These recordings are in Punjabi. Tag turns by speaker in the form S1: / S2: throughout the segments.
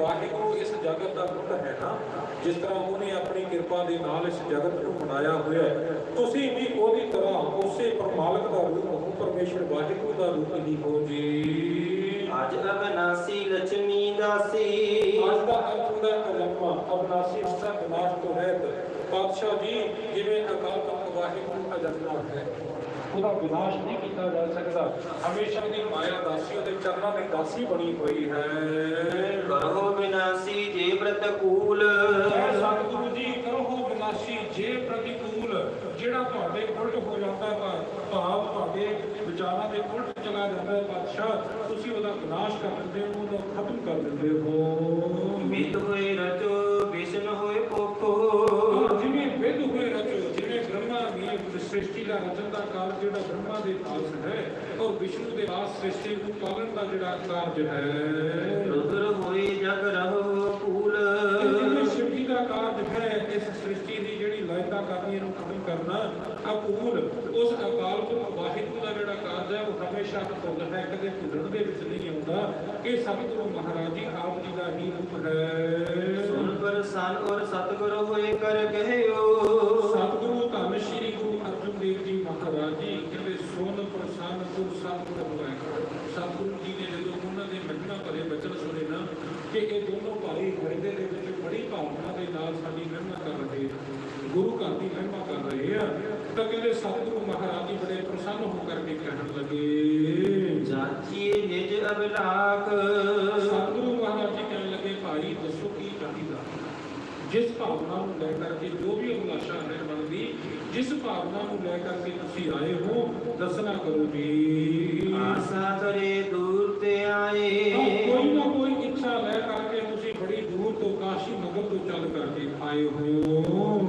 S1: ਵਾਹਿਗੁਰੂ ਇਸ ਜਗਤ ਦਾ ਮੁੱਢ ਹੈ ਨਾ ਜਿਸ ਤਰ੍ਹਾਂ ਉਹਨੇ ਆਪਣੀ ਕਿਰਪਾ ਦੇ ਨਾਲ ਇਸ ਜਗਤ ਨੂੰ ਬਣਾਇਆ ਹੋਇਆ ਤੁਸੀਂ ਵੀ ਉਹਦੀ ਤਰ੍ਹਾਂ ਉਸੇ ਪਰਮਾਲਕ ਦਾ ਰੂਪ ਹੋ ਪਰਮੇਸ਼ਰ ਵਾਹਿਗੁਰੂ ਦਾ ਰੂਪ ਹੀ ਹੋ ਜੀ।
S2: ਅਜ ਅਬਨਾਸੀ ਲక్ష్ਮੀ ਦਾਸੀ।
S1: ਅੱਜ ਦਾ ਅਰਥ ਹੁੰਦਾ ਹੈ ਅਲੰਮਾ। ਅਬਨਾਸੀ ਹੁੰਦਾ ਵਿਨਾਸ਼ ਤੋਂ ਰਹਿਤ। ਪਾਤਸ਼ਾਹ ਜੀ ਜਿਵੇਂ ਅਕਾਲ ਤਖਤ ਵਾਹਿਗੁਰੂ ਅਜੰਨਾ ਹੈ। ਉਹਦਾ ਵਿਨਾਸ਼ ਨਹੀਂ ਕੀਤਾ ਜਾ ਸਕਦਾ। ਹਮੇਸ਼ਾ ਦੀ ਮਾਇਆ ਦਾਸੀ ਉਹਦੇ ਚਰਨਾਂ ਦੇ ਦਾਸੀ ਬਣੀ ਹੋਈ ਹੈ।
S2: ਕਰੋ ਬਿਨਾਸੀ ਜੇ ਪ੍ਰਤਕੂਲ।
S1: ਸਤਿਗੁਰੂ ਜੀ ਕਰੋ ਵਿਨਾਸ਼ੀ ਜੇ ਪ੍ਰਤੀਕੂਲ। ਜਿਹੜਾ ਤੁਹਾਡੇ ਉਲਟ ਹੋ ਜਾਂਦਾ ਹੈ ਭਾਵ ਤੁਹਾਡੇ ਵਿਚਾਰਾਂ ਦੇ ਉਲਟ ਚਲਾ ਜਾਂਦਾ ਹੈ ਪਾਤਸ਼ਾਹ। ਤੁਸੀਂ ਉਹਦਾ ਵਿਨਾਸ਼ ਕਰ ਦਿੰਦੇ ਹੋ ਉਹਦਾ ਖਤਮ ਕਰ ਦਿੰਦੇ ਹੋ।
S2: ਮਿਤ ਹੋਏ ਰਚੋ ਵਿਸ਼ਨ ਹੋਏ ਕੋਖੋ
S1: ਔਰ ਜਿਵੇਂ ਵਿਦ ਹੋਏ ਰਚੋ ਜਿਵੇਂ ਬ੍ਰਹਮਾ ਦੀ ਦਾ ਰਚਨ ਦਾ ਕਾਰਜ ਜਿਹੜਾ ਬ੍ਰਹਮਾ ਦੇ ਪਾਸ ਹੈ ਔਰ ਵਿਸ਼ਨੂੰ ਦੇ ਪਾਸ ਸ੍ਰਿਸ਼ਟੀ ਨੂੰ ਪਾਲਣ ਦਾ ਜਿਹੜਾ ਕਾਰਜ ਹੈ।
S2: ਰੁਦਰ ਹੋਏ ਜਗ ਰਹੋ
S1: ਜਿਵੇਂ ਸ਼ਿਵਜੀ ਦਾ ਕਾਰਜ ਹੈ ਇਸ ਸ੍ਰਿਸ਼ਟੀ ਦੀ ਜਿਹੜੀ ਲਾਇਤਾ ਕਰਨੀ ਇਹਨੂੰ ਖਤਮ ਕਰਨਾ ਅਕੂਲ ਉਸ ਅਕਾਲ ਪੁਰਖ ਵਾਹਿਗੁਰੂ ਦਾ ਜਿਹੜਾ ਕਾਰਜ ਹੈ ਉਹ ਹਮੇਸ਼ਾ ਅਕੂਲ ਹੈ ਕਦੇ ਭੁੱਲਣ ਦੇ ਵਿੱਚ ਨਹੀਂ ਆਉਂਦਾ। ਇਹ ਸਤਿਗੁਰੂ ਮਹਾਰਾਜ ਜੀ ਆਪ ਜੀ ਦਾ ਹੀ ਰੂਪ ਹੈ।
S2: ਸੁਨ ਪ੍ਰਸੰਨ ਔਰ ਸਤਿਗੁਰ ਹੋਏ ਕਰ ਕਹਿਓ।
S1: ਸਤਿਗੁਰੂ ਧੰਨ ਸ਼੍ਰੀ ਗੁਰੂ ਦੇਵ ਜੀ ਮਹਾਰਾਜ ਜੀ ਕਹਿੰਦੇ ਸੋਨ ਪ੍ਰਸੰਨ ਗੁਰ ਸਤਿਗੁਰ ਹੋਏ ਸਤਿਗੁਰੂ ਜੀ ਨੇ ਜਦੋਂ ਉਹਨਾਂ ਦੇ ਮਹਿਮਾ ਭਰੇ ਬਚਨ ਸੁਣੇ ਨਾ ਕਿ ਇਹ ਦੋਨੋਂ ਭਾਈ ਹਿਰਦੇ ਦੇ ਵਿੱਚ ਬੜੀ ਭਾਵਨਾ ਦੇ ਨਾਲ ਸਾਡੀ ਮਹਿਮਾ ਕਰ ਰਹੇ। ਗੁਰੂ ਘਰ ਦੀ ਮਹਿਮਾ ਕਰ ਰਹੇ ਆ ਤਾਂ ਕਹਿੰਦੇ ਸਤਿਗੁਰੂ ਮਹਾਰਾਜ ਜੀ ਬੜੇ ਪ੍ਰਸੰਨ ਹੋ ਕਰਕੇ ਕਹਿਣ ਲੱਗੇ।
S2: ਜਾਚੀਏ ਨਿਜ ਅਬਲਾਕ
S1: ਸਤਿਗੁਰੂ ਮਹਾਰਾਜ ਜੀ ਕਹਿਣ ਲੱਗੇ ਭਾਈ ਦੱਸੋ ਕੀ ਚਾਹੀਦਾ? ਜਿਸ ਭਾਵਨਾ ਨੂੰ ਲੈ ਕਰਕੇ ਜੋ ਵੀ ਅਭਿਲਾਸ਼ਾ ਹੈ ਜਿਸ ਭਾਵਨਾ ਨੂੰ ਲੈ ਕਰਕੇ ਤੁਸੀਂ ਆਏ ਹੋ ਦੱਸਣਾ ਕਰੋ ਜੀ
S2: ਆਸਾ ਤਰੇ ਦੂਰ ਤੇ
S1: ਤਾਂ
S2: ਆਏ
S1: ਕੋਈ ਨਾ ਕੋਈ ਇੱਛਾ ਲੈ ਕਰਕੇ ਤੁਸੀਂ ਬੜੀ ਦੂਰ ਤੋਂ ਕਾਸ਼ੀ ਨਗਰ ਤੋਂ ਚੱਲ ਕਰਕੇ ਆਏ ਹੋ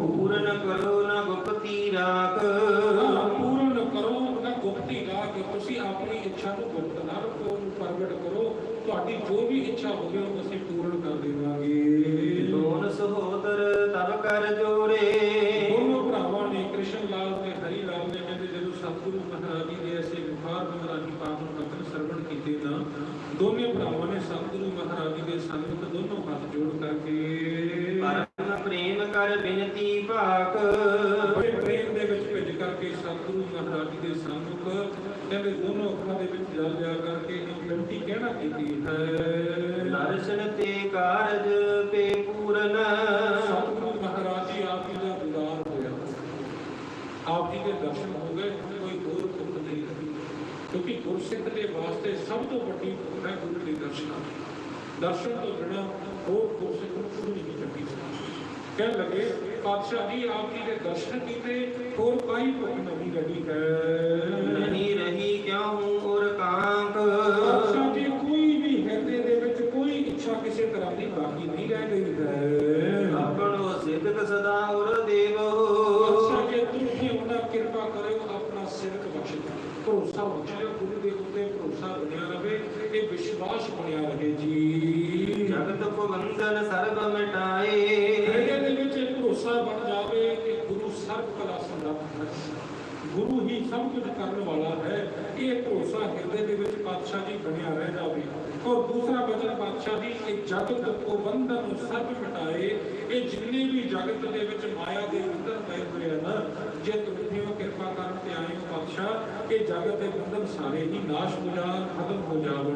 S2: ਪੂਰਨ ਕਰੋ ਨਾ ਗੁਪਤੀ ਰਾਖ
S1: ਹਾਂ, ਪੂਰਨ ਕਰੋ ਨਾ ਗੁਪਤੀ ਰਾਖ ਤੁਸੀਂ ਆਪਣੀ ਇੱਛਾ ਨੂੰ ਗੁਪਤ ਨਾ ਰੱਖੋ ਉਹਨੂੰ ਪ੍ਰਗਟ ਕਰੋ ਤੁਹਾਡੀ ਜੋ ਵੀ ਇੱਛਾ ਹੋਵੇ ਜੀ ਦੇ ਸੰਗਤ ਦੋਨੋਂ ਹੱਥ ਜੋੜ ਕਰਕੇ
S2: ਪਰਮ ਪ੍ਰੇਮ ਕਰ ਬਿਨਤੀ ਭਾਕ
S1: ਬੜੇ ਪ੍ਰੇਮ ਦੇ ਵਿੱਚ ਭਿੱਜ ਕਰਕੇ ਸਤਿਗੁਰੂ ਮਹਾਰਾਜ ਜੀ ਦੇ ਸੰਮੁਖ ਕਹਿੰਦੇ ਦੋਨੋਂ ਅੱਖਾਂ ਦੇ ਵਿੱਚ ਜਲ ਲਿਆ ਕਰਕੇ ਇੱਕ ਬੇਨਤੀ ਕਹਿਣਾ ਕੀਤੀ ਹੈ।
S2: ਦਰਸ਼ਨ ਤੇ ਕਾਰਜ ਪੇ ਪੂਰਨ।
S1: ਸਤਿਗੁਰੂ ਮਹਾਰਾਜ ਜੀ ਆਪ ਜੀ ਦਾ ਦੀਦਾਰ ਹੋਇਆ। ਆਪ ਜੀ ਦੇ ਦਰਸ਼ਨ ਹੋ ਗਏ ਕੋਈ ਹੋਰ ਭੁੱਖ ਨਹੀਂ। ਕਿਉਂਕਿ ਗੁਰਸਿੱਖ ਦੇ ਵਾਸਤੇ ਸਭ ਤੋਂ ਵੱਡੀ ਹੈ ਗੁਰੂ ਦੇ ਦਰਸ਼ਨਾਂ ਦਰਸ਼ਨ ਤੋਂ ਬਿਨਾਂ ਹੋਰ ਗੁਰਸਿੱਖ ਨੂੰ ਕੁਝ ਨਹੀਂ ਚੱਕੀ ਕਹਿਣ ਲੱਗੇ ਪਾਤਸ਼ਾਹ ਜੀ ਆਪ ਜੀ ਦੇ ਦਰਸ਼ਨ ਕੀਤੇ ਹੋਰ ਕੋਈ ਭੁੱਖ ਨਹੀਂ ਰਹੀ ਹੈ?
S2: ਨਹੀਂ ਰਹੀ ਕਿਉਂ ਔਰ ਕਾਂਕ?
S1: ਪਾਤਸ਼ਾਹ ਜੀ ਕੋਈ ਵੀ ਹਿਰਦੇ ਦੇ ਵਿੱਚ ਕੋਈ ਇੱਛਾ ਕਿਸੇ ਤਰ੍ਹਾਂ ਦੀ ਬਾਕੀ ਨਹੀਂ ਰਹਿ ਗਈ ਹੈ।
S2: ਆਪਣੋ ਸਿਦਕ ਸਦਾ ਔਰ ਦੇਵੋ।
S1: ਪਾਤਸ਼ਾਹ ਜੀ ਤੁਸੀਂ ਉਹਨਾਂ ਕਿਰਪਾ ਕਰਿਓ ਆਪਣਾ ਸਿਰਕ ਬਖਸ਼ ਦਿਓ। ਭਰੋਸਾ ਬਖਸ਼ਿਓ ਗੁਰੂ ਦੇ ਉੱਤੇ ਭਰੋਸਾ ਬਣਿਆ ਰਵੇ ਇਹ ਵਿਸ਼ਵਾਸ ਬਣਿਆ ਰਹੇ ਜੀ।
S2: ਜਗਤ ਕੋ ਬੰਧਨ ਸਰਬ ਮਿਟਾਏ।
S1: ਹਿਰਦੇ ਦੇ ਵਿੱਚ ਇਹ ਭਰੋਸਾ ਬਣ ਜਾਵੇ ਕਿ ਗੁਰੂ ਸਰਬ ਕਲਾ ਸਮਰੱਥ ਹੈ। ਗੁਰੂ ਹੀ ਸਭ ਕੁਝ ਕਰਨ ਵਾਲਾ ਹੈ। ਇਹ ਭਰੋਸਾ ਹਿਰਦੇ ਦੇ ਵਿੱਚ ਪਾਤਸ਼ਾਹ ਜੀ ਬਣਿਆ ਰਹਿ ਜਾਵੇ। ਔਰ ਦੂਸਰਾ ਬਚਨ ਪਾਤਸ਼ਾਹ ਜੀ, ਇਹ ਜਗਤ ਕੋ ਬੰਧਨ ਸਰਬ ਮਿਟਾਏ। ਇਹ ਜਿੰਨੇ ਵੀ ਜਗਤ ਦੇ ਵਿੱਚ ਮਾਇਆ ਦੇ ਬੰਧਨ ਪਏ ਹੋਏ ਆ ਨਾ ਜੇ ਤੁਸੀਂ ਕਿਰਪਾ ਕਰਨ ਤੇ ਆਏ ਪਾਤਸ਼ਾਹ ਇਹ ਜਗਤ ਦੇ ਬੰਧਨ ਸਾਰੇ ਹੀ ਨਾਸ਼ ਹੋ ਜਾਣ ਖਤਮ ਹੋ ਜਾਵਣ।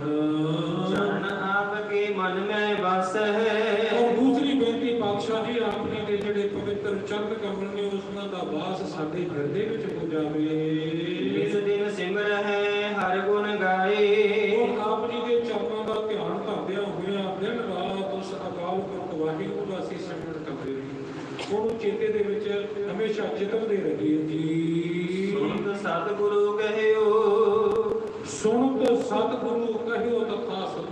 S2: ਜਨ ਆਪ ਕੇ ਮਨ ਮੈਂ ਵਸ ਹੈ
S1: ਔਰ ਦੂਸਰੀ ਬੇਨਤੀ ਪਾਤਸ਼ਾਹ ਜੀ ਆਪ ਜੀ ਦੇ ਜਿਹੜੇ ਪਵਿੱਤਰ ਚਰਨ ਕਮਲ ਨੇ ਉਸਨਾਂ ਦਾ ਵਾਸ ਸਾਡੇ ਹਿਰਦੇ ਵਿੱਚ ਹੋ ਜਾਵੇ।
S2: ਇਸ ਦਿਨ ਸਿਮਰ ਹੈ ਹਰ ਗੁਣ ਗਾਏ।
S1: ਉਹ ਆਪ ਜੀ ਦੇ ਚਰਨਾਂ ਦਾ ਧਿਆਨ ਧਰਦਿਆਂ ਹੋਇਆਂ ਦਿਨ ਰਾਤ ਉਸ ਅਕਾਲ ਪੁਰਖ ਵਾਹਿਗੁਰੂ ਦਾ ਅਸੀਂ ਸਿਮਰਨ ਕਰਦੇ ਰਹੀਏ। ਉਹਨੂੰ ਚੇਤੇ ਦੇ ਵਿੱਚ ਹਮੇਸ਼ਾ ਚਿਤਵਦੇ ਰਹੀਏ ਜੀ।
S2: ਸਤਿਗੁਰੂ ਕਹਿਓ।
S1: ਸੁਣਤ ਸਤਿਗੁਰੂ ਕਹਿਓ ਤਥਾ ਸਤ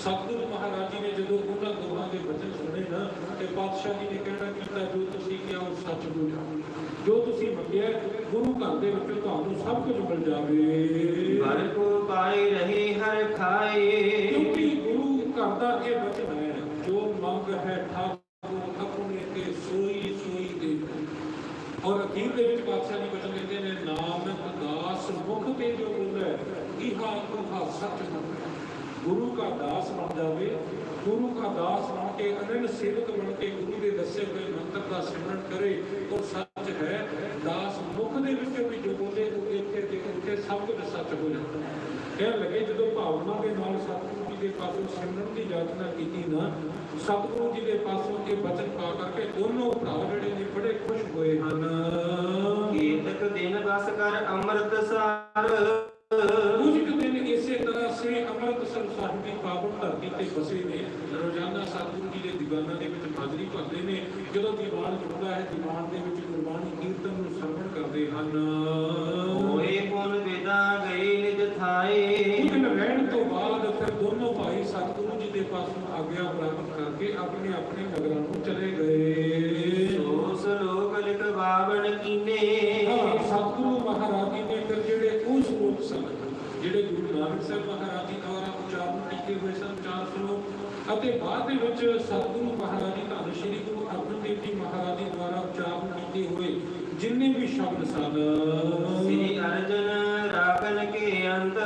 S1: ਸਤਿਗੁਰੂ ਮਹਾਰਾਜ ਜੀ ਨੇ ਜਦੋਂ ਉਹਨਾਂ ਦੋਹਾਂ ਦੇ ਬਚਨ ਸੁਣੇ ਨਾ ਤੇ ਪਾਤਸ਼ਾਹ ਜੀ ਨੇ ਕਹਿਣਾ ਕੀਤਾ ਜੋ ਤੁਸੀਂ ਕਿਹਾ ਉਹ ਸੱਚ ਹੋ। ਜਾਵੇ ਜੋ ਤੁਸੀਂ ਮੰਗਿਆ ਗੁਰੂ ਘਰ ਦੇ ਵਿੱਚ ਤੁਹਾਨੂੰ ਸਭ ਕੁਝ ਮਿਲ ਜਾਵੇ।
S2: ਹਰ ਕੋ ਪਾਏ ਰਹੀ ਹਰ ਖਾਏ।
S1: ਕਿਉਂਕਿ ਗੁਰੂ ਘਰ ਦਾ ਇਹ ਬਚਨ ਹੈ ਜੋ ਮੰਗ ਹੈ ਠਾਕੁਰ ਆਪਣੇ ਕੇ ਸੋਈ ਸੋਈ ਦੇ ਔਰ ਅਖੀਰ ਦੇ ਵਿੱਚ ਪਾਤਸ਼ਾਹ ਨੇ, ਨਾਨਕ ਦਾਸ ਮੁਖ ਤੇ ਜੋ ਬੋਲੇ ਇਹਾ ਉਹਾ ਸੱਚ ਗੁਰੂ ਦਾ ਦਾਸ ਬਣ ਜਾਵੇ। ਗੁਰੂ ਦਾ ਦਾਸ ਬਣ ਕੇ ਅਨੰਦ ਸੇਵਕ ਬਣ ਕੇ ਗੁਰੂ ਦੇ ਦੱਸੇ ਹੋਏ ਮੰਤਰ ਦਾ ਸਿਮਰਨ ਕਰੇ। ਔਰ ਸੱਚ ਹੈ। ਦਾਸ ਮੁਖ ਦੇ ਵਿੱਚ ਵੀ ਜੋ ਬੋਲੇ ਉਹ ਇੱਥੇ ਤੇ ਉੱਥੇ ਸਭ ਕੁਝ ਸੱਚ ਹੋ ਜਾਂਦਾ ਹੈ। ਕਹਿਣ ਲੱਗੇ, ਜਦੋਂ ਭਾਵਨਾ ਦੇ ਨਾਲ ਸਤਿਗੁਰੂ ਜੀ ਦੇ ਪਾਸੋਂ ਸਿਮਰਨ ਦੀ ਯਾਤਨਾ ਕੀਤੀ ਨਾ, ਸਤਿਗੁਰੂ ਜੀ ਦੇ ਪਾਸੋਂ ਇਹ ਬਚਨ ਪਾ ਕਰਕੇ ਦੋਨੋਂ ਭਰਾ ਜਿਹੜੇ ਨੇ ਬੜੇ ਖੁਸ਼ ਹੋਏ ਹਨ।
S2: ਕੀਤਕ ਦਿਨ ਬਸ ਕਰ ਅੰਮ੍ਰਿਤ ਸਾਰ।
S1: ਕੁਝ ਕੁ ਦਿਨ ਇਸੇ ਤਰ੍ਹਾਂ ਸੇ ਅੰਮ੍ਰਿਤਸਰ ਸਾਹਿਬ ਦੀ ਪਾਵਨ ਧਰਤੀ ਤੇ ਬਸੇ ਨੇ। ਰੋਜ਼ਾਨਾ ਸਤਿਗੁਰੂ ਜੀ ਦੇ ਦੀਵਾਨਾਂ ਦੇ ਵਿੱਚ ਹਾਜ਼ਰੀ ਭਰਦੇ ਨੇ। ਜਦੋਂ ਦੀਵਾਨ ਜੁੜਦਾ ਹੈ, ਦੀਵਾਨ ਦੇ ਵਿੱਚ ਗੁਰਬਾਣੀ ਕੀਰਤਨ ਨੂੰ ਸਰਵਣ ਕਰਦੇ ਹਨ। ਜਿਹੜੇ ਗੁਰੂ ਨਾਨਕ ਸਾਹਿਬ ਮਹਾਰਾਜ ਜੀ ਦੁਆਰਾ ਉਚਾਰਨ ਕੀਤੇ ਹੋਏ ਸਨ ਚਾਰ ਸ਼ਲੋਕ ਅਤੇ ਬਾਅਦ ਦੇ ਵਿੱਚ ਸਤਿਗੁਰੂ ਮਹਾਰਾਜ ਜੀ ਧੰਨ ਸ਼੍ਰੀ ਗੁਰੂ ਅਰਜਨ ਦੇਵ ਜੀ ਮਹਾਰਾਜ ਜੀ ਦੁਆਰਾ ਉਚਾਰਨ ਕੀਤੇ ਹੋਏ ਜਿੰਨੇ ਵੀ ਸ਼ਬਦ ਸਨ।
S2: ਸ੍ਰੀ ਅਰਜਨ ਰਾਗਨ ਕੇ ਅੰਤ।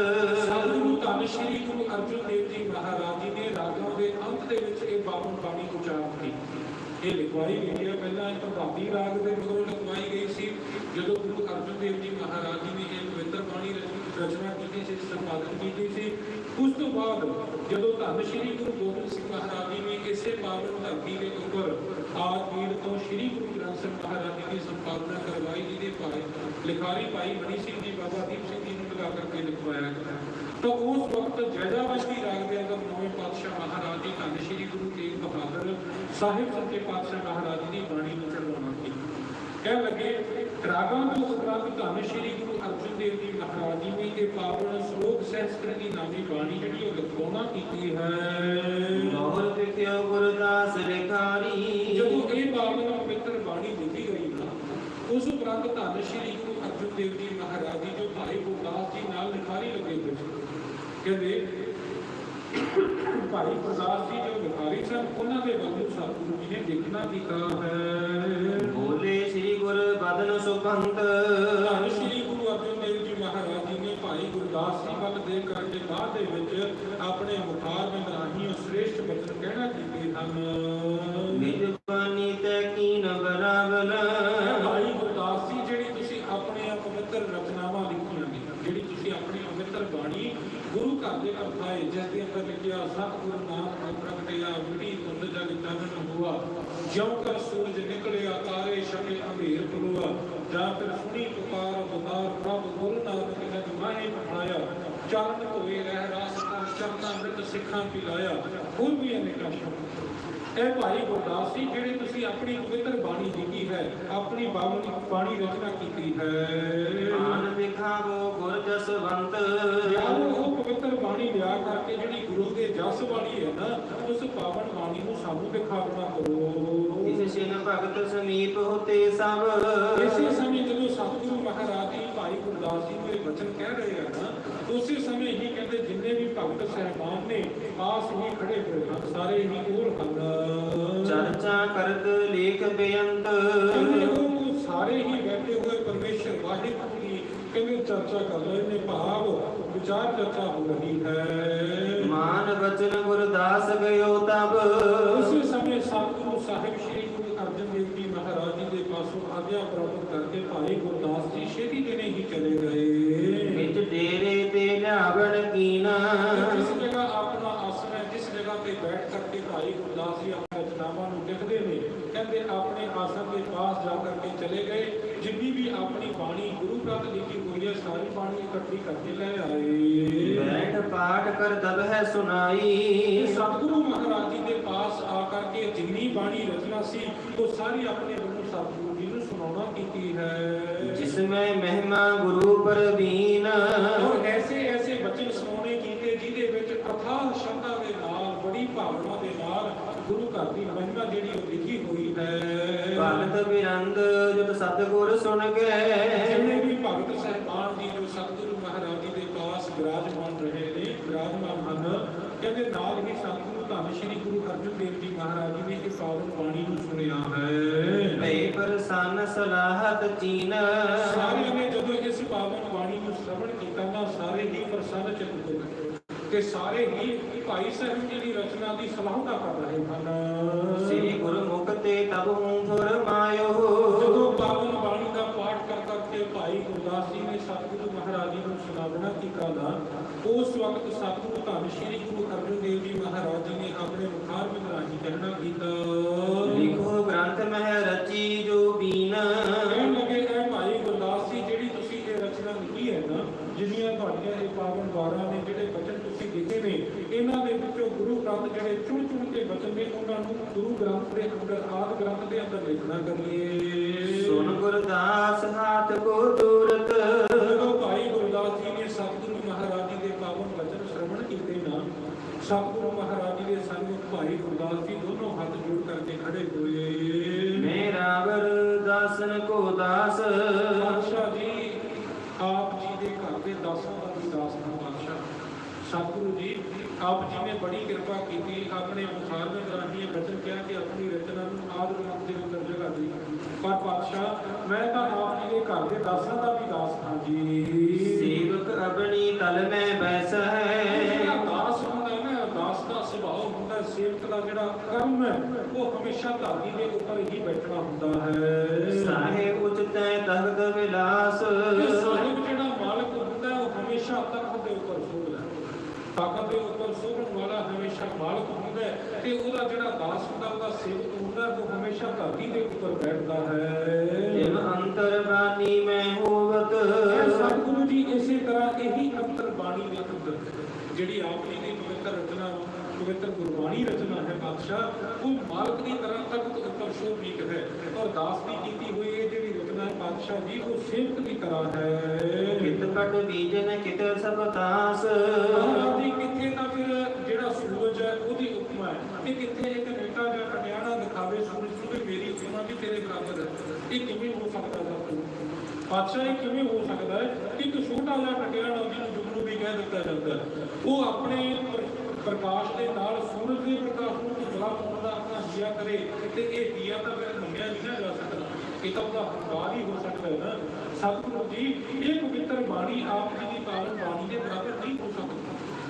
S1: ਸਤਿਗੁਰੂ ਧੰਨ ਸ਼੍ਰੀ ਗੁਰੂ ਅਰਜਨ ਦੇਵ ਜੀ ਮਹਾਰਾਜ ਜੀ ਨੇ ਰਾਗਾਂ ਦੇ ਅੰਤ ਦੇ ਵਿੱਚ ਇਹ ਬਾਵਨ ਬਾਣੀ ਉਚਾਰਨ ਕੀਤੀ। ਇਹ ਲਿਖਵਾਈ ਗਈ ਹੈ ਪਹਿਲਾਂ ਇਹ ਪ੍ਰਭਾਤੀ ਰਾਗ ਦੇ ਮਗਰੋਂ ਲਿਖਵਾਈ ਗਈ ਸੀ ਜਦੋਂ ਗੁਰੂ ਅਰਜਨ ਦੇਵ ਜੀ ਮਹਾਰਾਜ ਜੀ ਨੇ ਇਹ ਪਵਿੱਤਰ ਰਚਨਾ ਕੀਤੀ ਸੀ, ਸੰਪਾਦਨ ਕੀਤੀ ਸੀ। ਉਸ ਤੋਂ ਬਾਅਦ ਜਦੋਂ ਧੰਨ ਸ਼੍ਰੀ ਗੁਰੂ ਗੋਬਿੰਦ ਸਿੰਘ ਮਹਾਰਾਜ ਜੀ ਨੇ ਇਸੇ ਪਾਵਨ ਧਰਤੀ ਦੇ ਉੱਪਰ ਆਦਮੀਰ ਤੋਂ ਸ਼੍ਰੀ ਗੁਰੂ ਗ੍ਰੰਥ ਸਾਹਿਬ ਮਹਾਰਾਜ ਜੀ ਦੀ ਸੰਪਾਦਨਾ ਕਰਵਾਈ, ਜਿਹਦੇ ਭਾਈ ਲਿਖਾਰੀ ਭਾਈ ਮਨੀ ਸਿੰਘ ਜੀ, ਬਾਬਾ ਦੀਪ ਸਿੰਘ ਜੀ ਨੂੰ ਲਗਾ ਕਰਕੇ ਲਿਖਵਾਇਆ ਗਿਆ। ਤਾਂ ਉਸ ਵਕਤ ਜੈਦਾਵੰਤੀ ਰਾਗ ਦੇ ਅੰਦਰ ਨੌਵੇਂ ਪਾਤਸ਼ਾਹ ਮਹਾਰਾਜ ਜੀ, ਧੰਨ ਸ਼੍ਰੀ ਗੁਰੂ ਤੇਗ ਬਹਾਦਰ ਸਾਹਿਬ ਸੱਚੇ ਪਾਤਸ਼ਾਹ ਮਹਾਰਾਜ ਜੀ ਦੀ ਬਾਣੀ ਨੂੰ ਕਹਿ ਲੱਗੇ ਰਾਗਾਂ ਤੋਂ ਉਪਰੰਤ ਧੰਨ ਸ਼੍ਰੀ ਗੁਰੂ ਅਰਜਨ ਦੇਵ ਜੀ ਮਹਾਰਾਜ ਜੀ ਨੇ ਇਹ ਪਾਵਨ ਸ਼ਲੋਕ ਸਹਿਸਤਰ ਦੀ ਨਾਮੀ ਬਾਣੀ ਜਿਹੜੀ ਉਹ ਲਿਖਵਾਉਣਾ ਕੀਤੀ ਹੈ।
S2: ਮੋਹਰ ਵਿਖਿਓ ਗੁਰਦਾਸ ਲਿਖਾਰੀ
S1: ਜਦੋਂ ਇਹ ਪਾਵਨ ਪਵਿੱਤਰ ਬਾਣੀ ਲਿਖੀ ਗਈ ਨਾ ਉਸ ਉਪਰੰਤ ਧੰਨ ਸ਼੍ਰੀ ਗੁਰੂ ਅਰਜਨ ਦੇਵ ਜੀ ਮਹਾਰਾਜ ਜੀ ਜੋ ਭਾਈ ਗੁਰਦਾਸ ਜੀ ਨਾਲ ਲਿਖਾਰੀ ਲੱਗੇ ਹੋਏ ਕਹਿੰਦੇ ਭਾਈ ਗੁਰਦਾਸ ਜੀ ਜੋ ਲਿਖਾਰੀ ਸਨ ਉਹਨਾਂ ਦੇ ਵੱਲੋਂ ਸਤਿਗੁਰੂ ਜੀ ਨੇ ਲਿਖਣਾ ਕੀਤਾ ਹੈ। ਧੰਨ ਸ਼੍ਰੀ ਗੁਰੂ ਅਰਜਨ ਦੇਵ ਜੀ ਮਹਾਰਾਜ ਜੀ ਨੇ ਭਾਈ ਗੁਰਦਾਸ ਜੀ ਵੱਲ ਦੇਖ ਕਰਕੇ ਬਾਅਦ ਦੇ ਵਿੱਚ ਆਪਣੇ ਮੁਖਾਰ ਵਿੱਚ ਰਾਹੀਂ ਉਹ ਸ੍ਰੇਸ਼ਟ ਬਚਨ ਕਹਿਣਾ ਕੀਤੇ ਹਨ
S2: ਬਾਣੀ ਤੈ ਕੀਨ ਬਰਾਬਰ।
S1: ਭਾਈ ਗੁਰਦਾਸ ਜੀ ਜਿਹੜੀ ਤੁਸੀਂ ਆਪਣੇ ਆਪ ਪਵਿੱਤਰ ਰਚਨਾਵਾਂ ਲਿਖੀਆਂ ਨੇ ਜਿਹੜੀ ਤੁਸੀਂ ਆਪਣੀ ਪਵਿੱਤਰ ਬਾਣੀ ਗੁਰੂ ਘਰ ਦੇ ਅਰਥਾਏ ਜਿਸ ਦੇ ਅੰਦਰ ਲਿਖਿਆ ਸਤਿਗੁਰੂ ਨਾਮ ਪ੍ਰਗਟਿਆ ਮਿੱਟੀ ਤੁੰਦ ਜਗ ਚਾਨਣ ਹੁਆ ਜਿਉ ਕਰ ਸੂਰਜ ਨਿਕਲਿਆ ਤਾਰੇ ਛਕੇ ਅੰਧੇਰ ਪਲੂਆ ਜਾਂ ਫਿਰ ਸੁਣੀ ਪੁਕਾਰ ਬੁਕਾਰ ਪ੍ਰਭ ਗੁਰੂ ਨਾਨਕ ਜਗ ਮਾਹੇ ਪਠਾਇਆ ਚਰਨ ਧੋਏ ਰਹਿ ਰਾਸ ਕਰ ਚਰਨਾ ਮਿਟ ਸਿੱਖਾਂ ਪਿਲਾਇਆ। ਹੋਰ ਵੀ ਅਨੇਕਾਂ ਸ਼ਬਦ ਇਹ ਭਾਈ ਗੁਰਦਾਸ ਜੀ ਜਿਹੜੇ ਤੁਸੀਂ ਆਪਣੀ ਪਵਿੱਤਰ ਬਾਣੀ ਲਿਖੀ ਹੈ ਆਪਣੀ ਬਾਣੀ ਬਾਣੀ ਰਚਨਾ ਕੀਤੀ ਹੈ।
S2: ਆਨ ਵਿਖਾਵੋ ਗੁਰ ਜਸਵੰਤ।
S1: ਯਾਰ ਉਹ ਪਵਿੱਤਰ ਬਾਣੀ ਲਿਆ ਕਰਕੇ ਜਿਹੜੀ ਗੁਰੂ ਦੇ ਜਸ ਬਾਣੀ ਹੈ ਨਾ ਉਸ ਪਾਵਨ ਬਾਣੀ ਨੂੰ ਸਾਨੂੰ ਦਿਖਾਵਣਾ ਕਰੋ।
S2: ਇਸ ਸਿਨ ਭਗਤ ਸਮੀਪ ਹੋਤੇ ਸਭ।
S1: ਇਸੇ ਸਮੇਂ ਜਦੋਂ ਸਤਿਗੁਰੂ ਮਹਾਰਾਜ ਜੀ ਭਾਈ ਗੁਰਦਾਸ ਜੀ ਇਹ ਵਚਨ ਕਹਿ ਰਹੇ ਆ ਨਾ ਉਸੇ ਸਮੇਂ ਹੀ ਕਹਿੰਦੇ ਜਿੰਨੇ ਵੀ ਭਗਤ ਸਹਿਬਾਨ ਨੇ ਪਾਸ ਹੀ ਖੜੇ ਹੋਏ ਹਨ ਸਾਰੇ ਹੀ ਹੋਰ ਹਨ।
S2: ਚਰਚਾ ਕਰਤ ਲੇਖ ਬੇਅੰਤ।
S1: ਸਾਰੇ ਹੀ ਬੈਠੇ ਹੋਏ ਪਰਮੇਸ਼ਰ ਵਾਹਿਗੁਰੂ ਦੀ ਕਹਿੰਦੇ ਚਰਚਾ ਕਰ ਰਹੇ ਨੇ ਭਾਵ ਵਿਚਾਰ ਚਰਚਾ ਹੋ ਰਹੀ ਹੈ।
S2: ਮਾਨ ਬਚਨ ਗੁਰਦਾਸ ਗਇਓ ਤਬ
S1: ਉਸੇ ਸਮੇਂ ਸਤਿਗੁਰੂ ਸਾਹਿਬ ਸ੍ਰੀ ਗੁਰੂ ਅਰਜਨ ਦੇਵ ਜੀ ਮਹਾਰਾਜ ਜੀ ਦੇ ਪਾਸੋਂ ਆਗਿਆ ਪ੍ਰਾਪਤ ਕਰਕੇ ਭਾਈ ਗੁਰਦਾਸ ਜੀ ਛੇਤੀ ਦਿਨੇ ਹੀ ਚਲੇ ਗਏ।
S2: ਵਿੱਚ ਡੇਰੇ ਤੇ ਲਿਆਵਣ ਕੀਨਾ।
S1: ਜਿਸ ਜਗ੍ਹਾ ਆਪਣਾ ਆਸਣ ਹੈ ਜਿਸ ਜਗ੍ਹਾ ਤੇ ਬੈਠ ਕਰਕੇ ਭਾਈ ਗੁਰਦਾਸ ਜੀ ਆਪਣੀ ਰਚਨਾਵਾਂ ਨੂੰ ਲਿਖਦੇ ਨੇ ਕਹਿੰਦੇ ਆਪਣੇ ਆਸਣ ਦੇ ਪਾਸ ਜਾ ਕਰਕੇ ਚਲੇ ਗਏ। ਜਿੰਨੀ ਵੀ ਆਪਣੀ ਬਾਣੀ ਗੁਰੂ ਪ੍ਰਤ ਲਿਖੀ ਹੋਈ ਹੈ ਸਾਰੀ ਬਾਣੀ ਇਕੱਠੀ ਕਰਕੇ ਲੈ ਆਏ।
S2: ਬੈਠ ਪਾਠ ਕਰ ਤਬ ਹੈ
S1: ਇਹ ਸਤਿਗੁਰੂ ਮਹਾਰਾਜ ਜੀ ਦੇ ਪਾਸ ਆ ਕਰਕੇ ਜਿੰਨੀ ਬਾਣੀ ਰਚਨਾ ਸੀ ਉਹ ਸਾਰੀ ਆਪਣੇ ਵੱਲੋਂ ਸਤਿਗੁਰੂ ਜੀ ਨੂੰ ਸੁਣਾਉਣਾ ਕੀਤੀ ਹੈ।
S2: ਜਿਸ ਮੈਂ ਮਹਿਮਾ ਗੁਰੂ ਪਰਬੀਨ
S1: ਔਰ ਐਸੇ ਐਸੇ ਬਚਨ ਸੁਣਾਉਣੇ ਕੀਤੇ ਜਿਹਦੇ ਵਿੱਚ ਅਥਾਹ ਸ਼ਰਧਾ ਦੇ ਨਾਲ ਬੜੀ ਭਾਵਨਾ ਦੇ ਨਾਲ ਗੁਰੂ ਘਰ ਦੀ ਮਹਿਮਾ ਜਿਹੜੀ ਉਹ ਲਿਖੀ ਹੋਈ ਹੈ।
S2: ਭਗਤ ਬਿਰੰਦ ਜਦ ਸਤਿਗੁਰ ਸੁਣ ਕੇ।
S1: ਜਿੰਨੇ ਵੀ ਭਗਤ ਸਹਿਬਾਨ ਜੀ ਜੋ ਸਤਿਗੁਰੂ ਮਹਾਰਾਜ ਜੀ ਦੇ ਪਾਸ ਵਿਰਾਜਮਾਨ ਰਹੇ ਨੇ ਵਿਰਾਜਮਾਨ ਹਨ ਕਹਿੰਦੇ ਨਾਲ ਹੀ ਸਤਿਗੁਰੂ ਧੰਨ ਸ਼੍ਰੀ ਗੁਰੂ ਅਰਜਨ ਦੇਵ ਜੀ ਮਹਾਰਾਜ ਜੀ ਨੇ ਇਹ ਪਾਵਨ ਬਾਣੀ ਨੂੰ ਸੁਣਿਆ ਹੈ।
S2: ਭਈ ਪ੍ਰਸੰਨ ਸਲਾਹਤ ਚੀਨ।
S1: ਸਾਰਿਆਂ ਨੇ ਜਦੋਂ ਇਸ ਪਾਵਨ ਬਾਣੀ ਨੂੰ ਸ਼ਰਵਣ ਕੀਤਾ ਨਾ ਸਾਰੇ ਹੀ ਪ੍ਰਸੰਨ ਚਿੱਤ ਹੋ ਗਏ ਤੇ ਸਾਰੇ ਹੀ ਭਾਈ ਸਾਹਿਬ ਜੀ ਦੀ ਰਚਨਾ ਦੀ ਸਲਾਹੁਤਾ ਕਰ ਰਹੇ ਹਨ।
S2: ਸ੍ਰੀ ਗੁਰਮੁਖ ਤੇ ਤਬ ਹੂੰ ਫਰਮਾਇਓ
S1: ਜਦੋਂ ਪਾਵਨ ਬਾਣੀ ਦਾ ਪਾਠ ਕਰ ਕਰਕੇ ਭਾਈ ਗੁਰਦਾਸ ਜੀ ਨੇ ਸਤਿਗੁਰੂ ਮਹਾਰਾਜ ਜੀ ਨੂੰ ਸੁਣਾਉਣਾ ਕੀਤਾ ਨਾ ਉਸ ਵਕਤ ਸਤਿਗੁਰੂ ਧੰਨ ਸ਼੍ਰੀ ਗੁਰੂ ਅਰਜਨ ਦੇਵ ਜੀ ਮਹਾਰਾਜ ਜੀ ਨੇ ਆਪਣੇ ਮੁਖਾਰ ਵਿੱਚ ਰਾਹੀਂ ਕਹਿਣਾ ਕੀਤਾ।
S2: ਲਿਖੋ ਗ੍ਰੰਥ ਮਹਿ ਰਚੀ ਜੋ ਬੀਨ।
S1: ਕਹਿਣ ਲੱਗੇ ਇਹ ਭਾਈ ਗੁਰਦਾਸ ਜੀ ਜਿਹੜੀ ਤੁਸੀਂ ਇਹ ਰਚਨਾ ਲਿਖੀ ਹੈ ਨਾ ਜਿੰਨੀਆਂ ਤੁਹਾਡੀਆਂ ਇਹ ਪਾਵਨ ਵਾਰਾਂ ਨੇ ਜਿਹੜੇ ਬਚਨ ਤੁਸੀਂ ਲਿਖੇ ਨੇ ਇਹਨਾਂ ਦੇ ਵਿੱਚੋਂ ਗੁਰੂ ਗ੍ਰੰਥ ਜਿਹੜੇ ਚੁਣ ਚੁਣ ਕੇ ਬਚਨ ਨੇ ਉਹਨਾਂ ਨੂੰ ਗੁਰੂ ਗ੍ਰੰਥ ਦੇ ਅੰਦਰ ਆਦ ਗ੍ਰੰਥ ਦੇ ਅੰਦਰ ਲਿਖਣਾ ਕਰੀਏ ਆਪ ਜੀ ਨੇ ਬੜੀ ਕਿਰਪਾ ਕੀਤੀ ਆਪਣੇ ਮੁਖਾਰ ਦੇ ਰਾਹੀਂ ਬਚਨ ਕਿਹਾ ਕਿ ਆਪਣੀ ਰਚਨਾ ਨੂੰ ਆਦ ਗ੍ਰੰਥ ਦੇ ਅੰਦਰ ਜਗ੍ਹਾ ਦੇ ਪਰ ਬਾਦਸ਼ਾਹ ਮੈਂ ਤਾਂ ਆਪ ਜੀ ਦੇ ਘਰ ਦੇ ਦਾਸਾਂ ਦਾ ਵੀ ਦਾਸ ਹਾਂ ਜੀ।
S2: ਸੇਵਕ ਅਬਣੀ ਤਲ ਮੈਂ ਬੈਸ ਹੈ।
S1: ਦਾਸ ਹੁੰਦਾ ਨਾ ਦਾਸ ਦਾ ਸੁਭਾਅ ਹੁੰਦਾ ਸੇਵਕ ਦਾ ਜਿਹੜਾ ਕਰਮ ਹੈ ਉਹ ਹਮੇਸ਼ਾ ਧਰਤੀ ਦੇ ਉੱਪਰ ਹੀ ਬੈਠਣਾ ਹੁੰਦਾ ਹੈ।
S2: ਸਾਹਿਬ ਉਚਤੈ ਤਖਤ ਵਿਲਾਸ।
S1: ਸਾਹਿਬ ਜਿਹੜਾ ਮਾਲਕ ਹੁੰਦਾ ਹੈ, ਉਹ ਹਮੇਸ਼ਾ ਤਖਤ ਦੇ ਉੱਪਰ ਸੋਹਦਾ ਹੈ ਤਖਤ ਦੇ ਉੱਪਰ ਸੋਹਣ ਵਾਲਾ ਹਮੇਸ਼ਾ ਮਾਲਕ ਹੁੰਦਾ ਹੈ ਤੇ ਉਹਦਾ ਜਿਹੜਾ ਦਾਸ ਹੁੰਦਾ ਉਹਦਾ ਸੇਵਕ ਹੁੰਦਾ ਹੈ, ਉਹ ਹਮੇਸ਼ਾ ਧਰਤੀ ਦੇ ਉੱਪਰ ਬੈਠਦਾ ਹੈ।
S2: ਜਿਮ ਅੰਤਰ ਬਾਨੀ ਮੈਂ ਹੋਵਤ।
S1: ਸਤਿਗੁਰੂ ਜੀ ਇਸੇ ਤਰ੍ਹਾਂ ਇਹੀ ਅੰਤਰ ਬਾਣੀ ਦੇ ਅੰਦਰ ਜਿਹੜੀ ਆਪ ਜੀ ਦੀ ਪਵਿੱਤਰ ਰਚਨਾ ਪਵਿੱਤਰ ਗੁਰਬਾਣੀ ਰਚਨਾ ਹੈ ਬਾਦਸ਼ਾਹ ਉਹ ਮਾਲਕ ਦੀ ਤਰ੍ਹਾਂ ਤਖਤ ਉੱਪਰ ਸ਼ੋਭੀਤ ਹੈ। ਔਰ ਦਾਸ ਦੀ ਕੀਤੀ ਹੋਈ ਇਹ ਜਿਹੜੀ ਰਚਨਾ ਹੈ ਬਾਦਸ਼ਾਹ ਜੀ ਉਹ ਸੇਵਕ ਦੀ ਤਰ੍ਹਾਂ ਹੈ।
S2: ਕਿਤ ਕਟ ਬੀਜਨ ਕਿਤ ਸਭ ਤਾਸ
S1: ਜੀ ਕਿੱਥੇ ਤਾਂ ਫਿਰ ਜਿਹੜਾ ਸੂਰਜ ਹੈ ਉਹਦੀ ਉਪਮਾ ਹੈ। ਤੇ ਕਿੱਥੇ ਇੱਕ ਨੇਤਾ ਜਾਂ ਕਟਿਆਣਾ ਦਿਖਾਵੇ ਸੂਰਜ ਨੂੰ ਵੀ ਮੇਰੀ ਉਪਮਾ ਵੀ ਤੇਰੇ ਬਰਾਬਰ ਹੈ। ਇਹ ਕਿਵੇਂ ਹੋ ਸਕਦਾ ਸਤਿਗੁਰੂ ਪਾਤਸ਼ਾਹ ਇਹ ਕਿਵੇਂ ਹੋ ਸਕਦਾ ਹੈ ਕਿ ਇੱਕ ਛੋਟਾ ਜਿਹਾ ਕਟਿਆਣਾ ਜਿਹਨੂੰ ਜੁਗਨੂ ਵੀ ਕਹਿ ਦਿੱਤਾ ਜਾਂਦਾ ਹੈ ਉਹ ਆਪਣੇ ਪ੍ਰ- ਪ੍ਰਕਾਸ਼ ਦੇ ਨਾਲ ਸੂਰਜ ਦੇ ਪ੍ਰਕਾਸ਼ ਨੂੰ ਜਲਾ ਪਾਉਣ ਦਾ ਆਪਣਾ ਜੀਆ ਕਰੇ ਤੇ ਇਹ ਜੀਆ ਤਾਂ ਫਿਰ ਮੰਨਿਆ ਨਹੀਂ ਨਾ ਜਾ ਸਕਦਾ। ਇਹ ਤਾਂ ਹੰਕਾਰ ਹੀ ਹੋ ਸਕਦਾ ਹੈ ਨਾ। ਸਤਿਗੁਰੂ ਜੀ, ਇਹ ਪਵਿੱਤਰ ਬਾਣੀ ਆਪ ਜੀ ਦੀ ਪਾਵਨ ਬਾਣੀ ਦੇ ਬਰਾਬਰ ਨਹੀਂ ਹੋ ਸਕਦੀ।